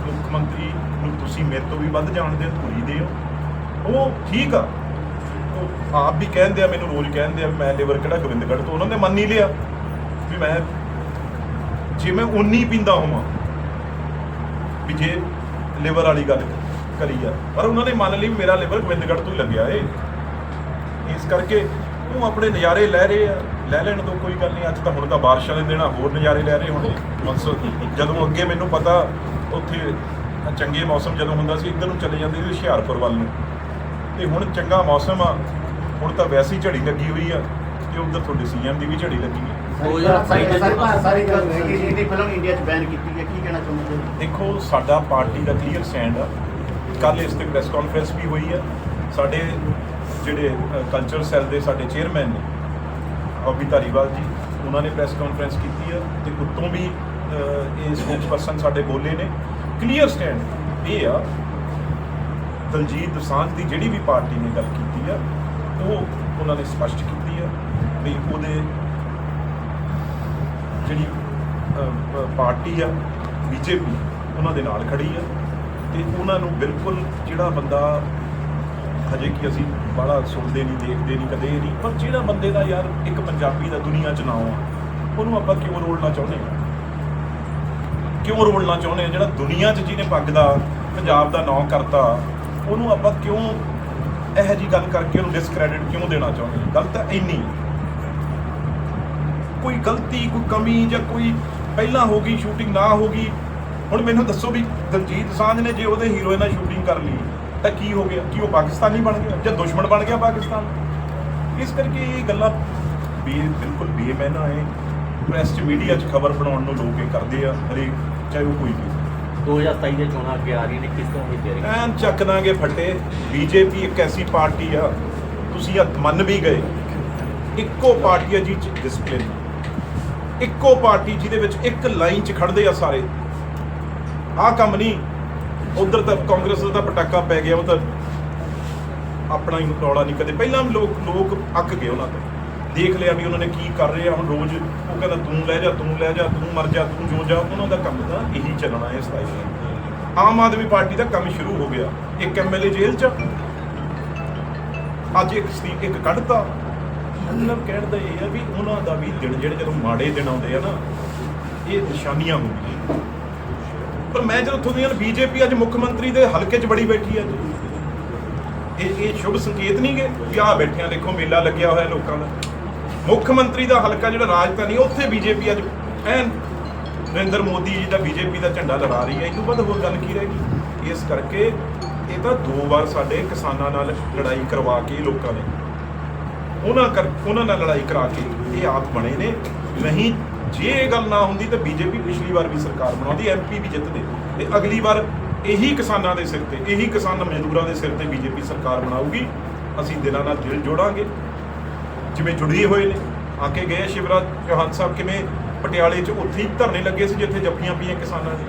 S1: ਮੁੱਖ ਮੰਤਰੀ ਨੂੰ ਤੁਸੀਂ ਮੇਰੇ ਤੋਂ ਵੀ ਵੱਧ ਜਾਣਦੇ ਹੋ, ਧੂਰੀ ਦੇ ਹੋ ਉਹ ਠੀਕ ਆ। ਉਹ ਆਪ ਵੀ ਕਹਿੰਦੇ ਆ, ਮੈਨੂੰ ਰੋਜ਼ ਕਹਿੰਦੇ ਆ ਵੀ ਮੈਂ ਲਿਵਰ ਕਿਹੜਾ ਗੋਬਿੰਦਗੜ੍ਹ ਤੋਂ, ਉਹਨਾਂ ਨੇ ਮੰਨ ਹੀ ਲਿਆ ਵੀ ਮੈਂ ਜੇ ਮੈਂ ਉਨੀ ਪੀਂਦਾ ਹੋਵਾਂ ਵੀ ਜੇ ਲਿਵਰ ਵਾਲੀ ਗੱਲ ਕਰੀ ਆ। ਪਰ ਉਹਨਾਂ ਨੇ ਮੰਨ ਲਈ ਮੇਰਾ ਲਿਵਰ ਗੋਬਿੰਦਗੜ੍ਹ ਤੋਂ ਹੀ ਲੱਗਿਆ ਏ। ਇਸ ਕਰਕੇ ਉਹ ਆਪਣੇ ਨਜ਼ਾਰੇ ਲੈ ਰਹੇ ਆ। ਲੈ ਲੈਣ ਤੋਂ ਕੋਈ ਗੱਲ ਨਹੀਂ, ਅੱਜ ਤਾਂ ਹੁਣ ਤਾਂ ਬਾਰਿਸ਼ਾਂ ਦੇ ਦਿਨਾਂ ਹੋਰ ਨਜ਼ਾਰੇ ਲੈ ਰਹੇ ਹੋਣਗੇ। ਬਸ ਜਦੋਂ ਅੱਗੇ ਮੈਨੂੰ ਪਤਾ, ਉੱਥੇ ਚੰਗੇ ਮੌਸਮ ਜਦੋਂ ਹੁੰਦਾ ਸੀ, ਇੱਧਰ ਨੂੰ ਚਲੇ ਜਾਂਦੇ ਸੀ ਹੁਸ਼ਿਆਰਪੁਰ ਵੱਲ ਨੂੰ। ਤੇ ਹੁਣ ਚੰਗਾ ਮੌਸਮ ਆ। ਹੁਣ ਤਾਂ ਵੈਸੇ ਹੀ ਝੜੀ ਲੱਗੀ ਹੋਈ ਆ ਤੇ ਉਧਰ ਤੁਹਾਡੇ ਸੀਐਮ ਦੀ ਵੀ ਝੜੀ ਲੱਗੀ ਹੈ
S4: 2027 ਦੇ
S3: ਸਾਰੀ ਭਾਰਤ ਸਾਰੀ ਗੱਲ ਰਹਿ ਗਈ ਜੀ
S6: ਇਹਦੀ ਫਿਲਮ ਇੰਡੀਆ 'ਚ ਬੈਨ ਕੀਤੀ ਹੈ ਕੀ ਕਹਿਣਾ ਚਾਹੁੰਦੇ ਹੋ?
S1: ਦੇਖੋ ਸਾਡਾ ਪਾਰਟੀ ਦਾ ਕਲੀਅਰ ਸਟੈਂਡ ਆ। ਕੱਲ ਇਸ ਤੇ ਪ੍ਰੈਸ ਕਾਨਫਰੰਸ ਵੀ ਹੋਈ ਆ। ਸਾਡੇ ਜਿਹੜੇ ਕਲਚਰ ਸੈੱਲ ਦੇ ਸਾਡੇ ਚੇਅਰਮੈਨ ਨੇ ਹੌਬੀ ਧਾਰੀਵਾਲ ਜੀ ਉਹਨਾਂ ਨੇ ਪ੍ਰੈਸ ਕਾਨਫਰੰਸ ਕੀਤੀ ਆ ਤੇ ਉੱਤੋਂ ਵੀ ਇਹ ਸਪੋਕਸਪਰਸਨ ਸਾਡੇ ਬੋਲੇ ਨੇ। ਕਲੀਅਰ ਸਟੈਂਡ ਇਹ ਆ ਦਲਜੀਤ ਦਸਾਂਝ ਦੀ ਜਿਹੜੀ ਵੀ ਪਾਰਟੀ ਨੇ ਗੱਲ ਕੀਤੀ ਆ ਉਹ ਉਹਨਾਂ ਨੇ ਸਪਸ਼ਟ ਕੀਤੀ ਆ ਵੀ ਉਹਦੇ ਜਿਹੜੀ ਅ, ਅ, ਪਾਰਟੀ ਆ ਬੀਜੇਪੀ ਉਹਨਾਂ ਦੇ ਨਾਲ ਖੜੀ ਆ ਤੇ ਉਹਨਾਂ ਨੂੰ ਬਿਲਕੁਲ ਜਿਹੜਾ ਬੰਦਾ ਹਜੇ ਕਿ ਅਸੀਂ ਬੜਾ ਸੁਣਦੇ ਨਹੀਂ ਦੇਖਦੇ ਨਹੀਂ ਕਦੇ ਨਹੀਂ ਪਰ ਜਿਹੜਾ ਬੰਦੇ ਦਾ ਯਾਰ ਇੱਕ ਪੰਜਾਬੀ ਦਾ ਦੁਨੀਆ 'ਚ ਨਾਮ ਆ ਉਹਨੂੰ ਆਪਾਂ ਕਿਉਂ ਰੋਲਣਾ ਚਾਹੁੰਦੇ ਆ? ਕਿਉਂ ਰੋਲਣਾ ਚਾਹੁੰਦੇ ਆ? ਜਿਹੜਾ ਦੁਨੀਆ 'ਚ ਜਿਹਨੇ ਪੱਗ ਦਾ ਪੰਜਾਬ ਦਾ ਨਾਮ ਕਰਤਾ ਉਹਨੂੰ ਆਪਾਂ ਕਿਉਂ ਇਹੋ ਜੀ ਗੱਲ ਕਰਕੇ ਉਹਨੂੰ ਡਿਸਕ੍ਰੈਡਿਟ ਕਿਉਂ ਦੇਣਾ ਚਾਹੁੰਦੇ ਹਾਂ? ਗੱਲ ਤਾਂ ਇੰਨੀ ਕੋਈ ਗਲਤੀ, ਕੋਈ ਕਮੀ ਜਾਂ ਕੋਈ ਪਹਿਲਾਂ ਹੋ ਗਈ ਸ਼ੂਟਿੰਗ ਨਾ ਹੋ ਗਈ, ਹੁਣ ਮੈਨੂੰ ਦੱਸੋ ਵੀ ਦਲਜੀਤ ਸਾਂਝ ਨੇ ਜੇ ਉਹਦੇ ਹੀਰੋਇਨ ਨਾਲ ਸ਼ੂਟਿੰਗ ਕਰ ਲਈ, ਤਾਂ ਕੀ ਹੋ ਗਿਆ? ਕਿ ਉਹ ਪਾਕਿਸਤਾਨੀ ਬਣ ਗਿਆ ਜਾਂ ਦੁਸ਼ਮਣ ਬਣ ਗਿਆ ਪਾਕਿਸਤਾਨ? ਇਸ ਕਰਕੇ ਇਹ ਗੱਲਾਂ ਵੀ ਬਿਲਕੁਲ ਬੇਮੈਨਾ ਹੈ। ਪ੍ਰੈਸ ਚ ਮੀਡੀਆ ਚ ਖਬਰ ਬਣਾਉਣ ਨੂੰ ਲੋਕ ਇਹ ਕਰਦੇ ਆ, ਹਰੇਕ, ਚਾਹੇ ਉਹ ਕੋਈ ਵੀ।
S2: 2027 ਦੇ ਚੋਣਾਂ ਅੱਗੇ ਆ ਰਹੀ ਨੇ, ਕਿਸ ਤਰ੍ਹਾਂ ਦੀ ਤਿਆਰੀ
S1: ਐਨ ਚੱਕ ਦਾਂਗੇ ਫੱਟੇ। ਬੀਜੇਪੀ ਇੱਕ ਐਸੀ ਪਾਰਟੀ ਆ, ਤੁਸੀਂ ਇਹ ਮੰਨ ਵੀ ਗਏ। ਇੱਕੋ ਪਾਰਟੀ ਆ ਜੀ ਚ ਡਿਸਪਲਿਨ ਇੱਕੋ ਪਾਰਟੀ ਜਿਹਦੇ ਵਿੱਚ ਇੱਕ ਲਾਈਨ 'ਚ ਖੜਦੇ ਆ ਸਾਰੇ। ਆਹ ਕੰਮ ਨਹੀਂ, ਉਧਰ ਤਾਂ ਕਾਂਗਰਸ ਦਾ ਤਾਂ ਪਟਾਕਾ ਪੈ ਗਿਆ, ਉਹ ਤਾਂ ਆਪਣਾ ਹੀ ਰੌਲਾ ਨਹੀਂ ਕਦੇ। ਪਹਿਲਾਂ ਵੀ ਲੋਕ ਲੋਕ ਅੱਕ ਗਏ ਉਹਨਾਂ ਤੋਂ। ਦੇਖ ਲਿਆ ਵੀ ਉਹਨਾਂ ਨੇ ਕੀ ਕਰ ਰਹੇ ਆ, ਹੁਣ ਰੋਜ਼ ਉਹ ਕਹਿੰਦਾ ਤੂੰ ਲੈ ਜਾ, ਤੂੰ ਲੈ ਜਾ, ਤੂੰ ਮਰ ਜਾ, ਤੂੰ ਜੋ ਜਾ, ਉਹਨਾਂ ਦਾ ਕੰਮ ਤਾਂ ਇਹੀ ਚੱਲਣਾ ਹੈ ਸਤਾਈ ਆਮ ਆਦਮੀ ਪਾਰਟੀ ਦਾ ਕੰਮ ਸ਼ੁਰੂ ਹੋ ਗਿਆ। ਇੱਕ ਐਮਐਲਏ ਜੇਲ੍ਹ 'ਚ, ਅੱਜ ਇੱਕ ਸੀ, ਇੱਕ ਕੱਢਤਾ। ਮਤਲਬ ਕਹਿਣ ਦਾ ਇਹ ਹੈ ਵੀ ਉਹਨਾਂ ਦਾ ਵੀ ਦਿਨ ਜਿਹੜੇ ਜਦੋਂ ਮਾੜੇ ਦਿਨ ਆਉਂਦੇ ਆ ਨਾ, ਇਹ ਨਿਸ਼ਾਨੀਆਂ ਹੁੰਦੀਆਂ ਪਰ ਮੈਂ ਜਦੋਂ ਉੱਥੋਂ ਦੀਆਂ ਬੀਜੇਪੀ ਅੱਜ ਮੁੱਖ ਮੰਤਰੀ ਦੇ ਹਲਕੇ 'ਚ ਬੜੀ ਬੈਠੀ ਹੈ ਇਹ ਇਹ ਸ਼ੁਭ ਸੰਕੇਤ ਨਹੀਂਗੇ ਵੀ ਆਹ ਬੈਠਿਆਂ ਦੇਖੋ ਮੇਲਾ ਲੱਗਿਆ ਹੋਇਆ ਲੋਕਾਂ ਦਾ। ਮੁੱਖ ਮੰਤਰੀ ਦਾ ਹਲਕਾ ਜਿਹੜਾ ਰਾਜਧਾਨੀ, ਉੱਥੇ ਬੀਜੇਪੀ ਅੱਜ ਐਨ ਨਰਿੰਦਰ ਮੋਦੀ ਜੀ ਦਾ ਬੀਜੇਪੀ ਦਾ ਝੰਡਾ ਲਹਿਰਾ ਰਹੀ ਹੈ। ਇਹ ਤੋਂ ਬਾਅਦ ਹੋਰ ਗੱਲ ਕੀ ਰਹੇਗੀ ਇਸ ਕਰਕੇ ਇਹ ਤਾਂ ਦੋ ਵਾਰ ਸਾਡੇ ਕਿਸਾਨਾਂ ਨਾਲ ਲੜਾਈ ਕਰਵਾ ਕੇ ਲੋਕਾਂ ਨੇ ਉਹਨਾਂ ਕਰ, ਉਹਨਾਂ ਨਾਲ ਲੜਾਈ ਕਰਾ ਕੇ ਇਹ ਆਪ ਬਣੇ ਨੇ। ਨਹੀਂ, ਜੇ ਇਹ ਗੱਲ ਨਾ ਹੁੰਦੀ ਤਾਂ ਬੀਜੇਪੀ ਪਿਛਲੀ ਵਾਰ ਵੀ ਸਰਕਾਰ ਬਣਾਉਂਦੀ ਐਮਪੀ ਵੀ ਜਿੱਤਦੇ। ਤੇ ਅਗਲੀ ਵਾਰ ਇਹੀ ਕਿਸਾਨਾਂ ਦੇ ਸਿਰ ਤੇ, ਇਹੀ ਕਿਸਾਨ ਮਜ਼ਦੂਰਾਂ ਦੇ ਸਿਰ ਤੇ ਬੀਜੇਪੀ ਸਰਕਾਰ ਬਣਾਊਗੀ। ਅਸੀਂ ਦਿਲਾਂ ਨਾਲ ਦਿਲ ਜੋੜਾਂਗੇ। ਜਿਵੇਂ ਜੁੜੇ ਹੋਏ ਨੇ। ਆ ਕੇ ਗਏ ਸ਼ਿਵਰਾਜ ਚੌਹਾਨ ਸਾਹਿਬ ਕਿਵੇਂ ਪਟਿਆਲੇ 'ਚ ਉੱਥੇ ਹੀ ਧਰਨੇ ਲੱਗੇ ਸੀ ਜਿੱਥੇ ਜੱਫੀਆਂ ਪਈਆਂ ਕਿਸਾਨਾਂ ਦੀ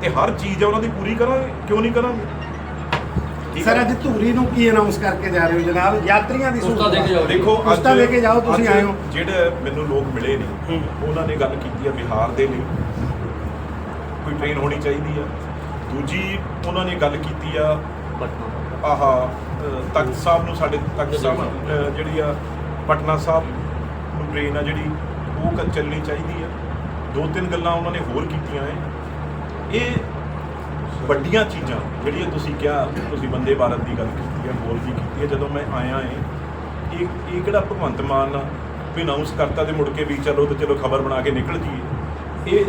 S1: ਤੇ ਹਰ ਚੀਜ਼ ਆ ਉਹਨਾਂ ਦੀ ਪੂਰੀ ਕਰਾਂਗੇ ਕਿਉਂ ਨਹੀਂ ਕਰਾਂਗੇ?
S3: ਸਰ? ਅੱਜ ਧੂਰੀ ਨੂੰ ਕੀ ਅਨਾਉਂਸ ਕਰਕੇ ਜਾ ਰਹੇ ਹੋ ਜਨਾਬ? ਯਾਤਰੀਆਂ ਦੀ
S4: ਉਸਤਾ ਦੇ ਕੇ ਜਾਓ।
S1: ਦੇਖੋ
S3: ਤਾਂ ਲੈ ਕੇ ਜਾਓ ਤੁਸੀਂ
S1: ਅੱਜ
S3: ਆਏ ਹੋ
S1: ਜਿਹੜੇ ਮੈਨੂੰ ਲੋਕ ਮਿਲੇ ਨੇ ਉਹਨਾਂ ਨੇ ਗੱਲ ਕੀਤੀ ਆ ਬਿਹਾਰ ਦੇ ਲਈ। ਕੋਈ ਟ੍ਰੇਨ ਹੋਣੀ ਚਾਹੀਦੀ ਆ। ਦੂਜੀ ਉਹਨਾਂ ਨੇ ਗੱਲ ਕੀਤੀ ਆ ਆਹ ਤਖਤ ਸਾਹਿਬ ਨੂੰ ਸਾਡੇ ਤਖਤ ਸਾਹਿਬ। ਜਿਹੜੀ ਆ ਪਟਨਾ ਸਾਹਿਬ ਨੂੰ ਟ੍ਰੇਨ ਆ ਜਿਹੜੀ, ਉਹ ਕ- ਚੱਲਣੀ ਚਾਹੀਦੀ ਆ। ਦੋ ਤਿੰਨ ਗੱਲਾਂ ਉਹਨਾਂ ਨੇ ਹੋਰ ਕੀਤੀਆਂ ਐ ਇਹ ਵੱਡੀਆਂ ਚੀਜ਼ਾਂ, ਜਿਹੜੀਆਂ ਤੁਸੀਂ ਕਿਹਾ, ਤੁਸੀਂ ਬੰਦੇ ਭਾਰਤ ਦੀ ਗੱਲ ਕੀਤੀ ਹੈ ਬੋਲ ਵੀ ਕੀਤੀ ਹੈ ਜਦੋਂ ਮੈਂ ਆਇਆ ਏ, ਇਹ ਇਹ ਕਿਹੜਾ ਭਗਵੰਤ ਮਾਨ ਆ, ਵੀ ਅਨਾਉਂਸ ਕਰਤਾ ਤੇ ਮੁੜ ਕੇ ਵੀ ਚਲੋ ਤੇ ਚਲੋ ਖਬਰ ਬਣਾ ਕੇ ਨਿਕਲ ਜੀਏ ਇਹ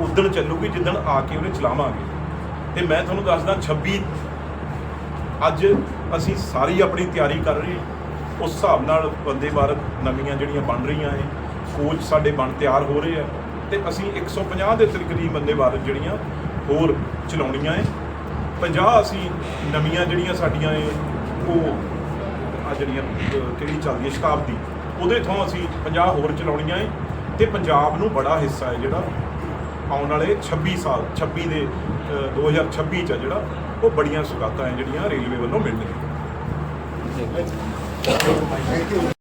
S1: ਉਦਣ ਚੱਲੂਗੀ ਜਿੱਦਣ ਆ ਕੇ ਉਹਨੇ ਚਲਾਵਾਂਗੇ। ਤੇ ਮੈਂ ਤੁਹਾਨੂੰ ਦੱਸਦਾ 26 ਅੱਜ ਅਸੀਂ ਸਾਰੀ ਆਪਣੀ ਤਿਆਰੀ ਕਰ ਰਹੇ ਹਾਂ ਉਸ ਹਿਸਾਬ ਨਾਲ ਬੰਦੇ ਭਾਰਤ ਨਵੀਆਂ ਜਿਹੜੀਆਂ ਬਣ ਰਹੀਆਂ ਏ ਕੋਚ ਸਾਡੇ ਬਣ ਤਿਆਰ ਹੋ ਰਹੇ ਆ। ਤੇ ਅਸੀਂ 150 ਦੇ ਤਕਰੀਬ ਬੰਦੇ ਭਾਰਤ ਜਿਹੜੀਆਂ ਹੋਰ ਚਲਾਉਣੀਆਂ ਏ 50 ਅਸੀਂ ਨਵੀਆਂ ਜਿਹੜੀਆਂ ਸਾਡੀਆਂ ਏ ਉਹ ਆ ਜਿਹੜੀਆਂ ਅਹ, ਕਿਹੜੀ ਚੱਲਦੀ ਹੈ ਸ਼ਤਾਬਦੀ ਉਹਦੇ ਤੋਂ ਅਸੀਂ 50 ਹੋਰ ਚਲਾਉਣੀਆਂ ਏ ਤੇ ਪੰਜਾਬ ਨੂੰ ਬੜਾ ਹਿੱਸਾ ਹੈ ਜਿਹੜਾ ਆਉਣ ਵਾਲੇ 26 ਸਾਲ 26 ਦੇ ਅਹ, 2026 ਚ ਆ ਜਿਹੜਾ ਉਹ ਬੜੀਆਂ ਸੁਗਾਤਾਂ ਹੈ ਜਿਹੜੀਆਂ ਰੇਲਵੇ ਵੱਲੋਂ ਮਿਲਣਗੀਆਂ।
S3: Thank you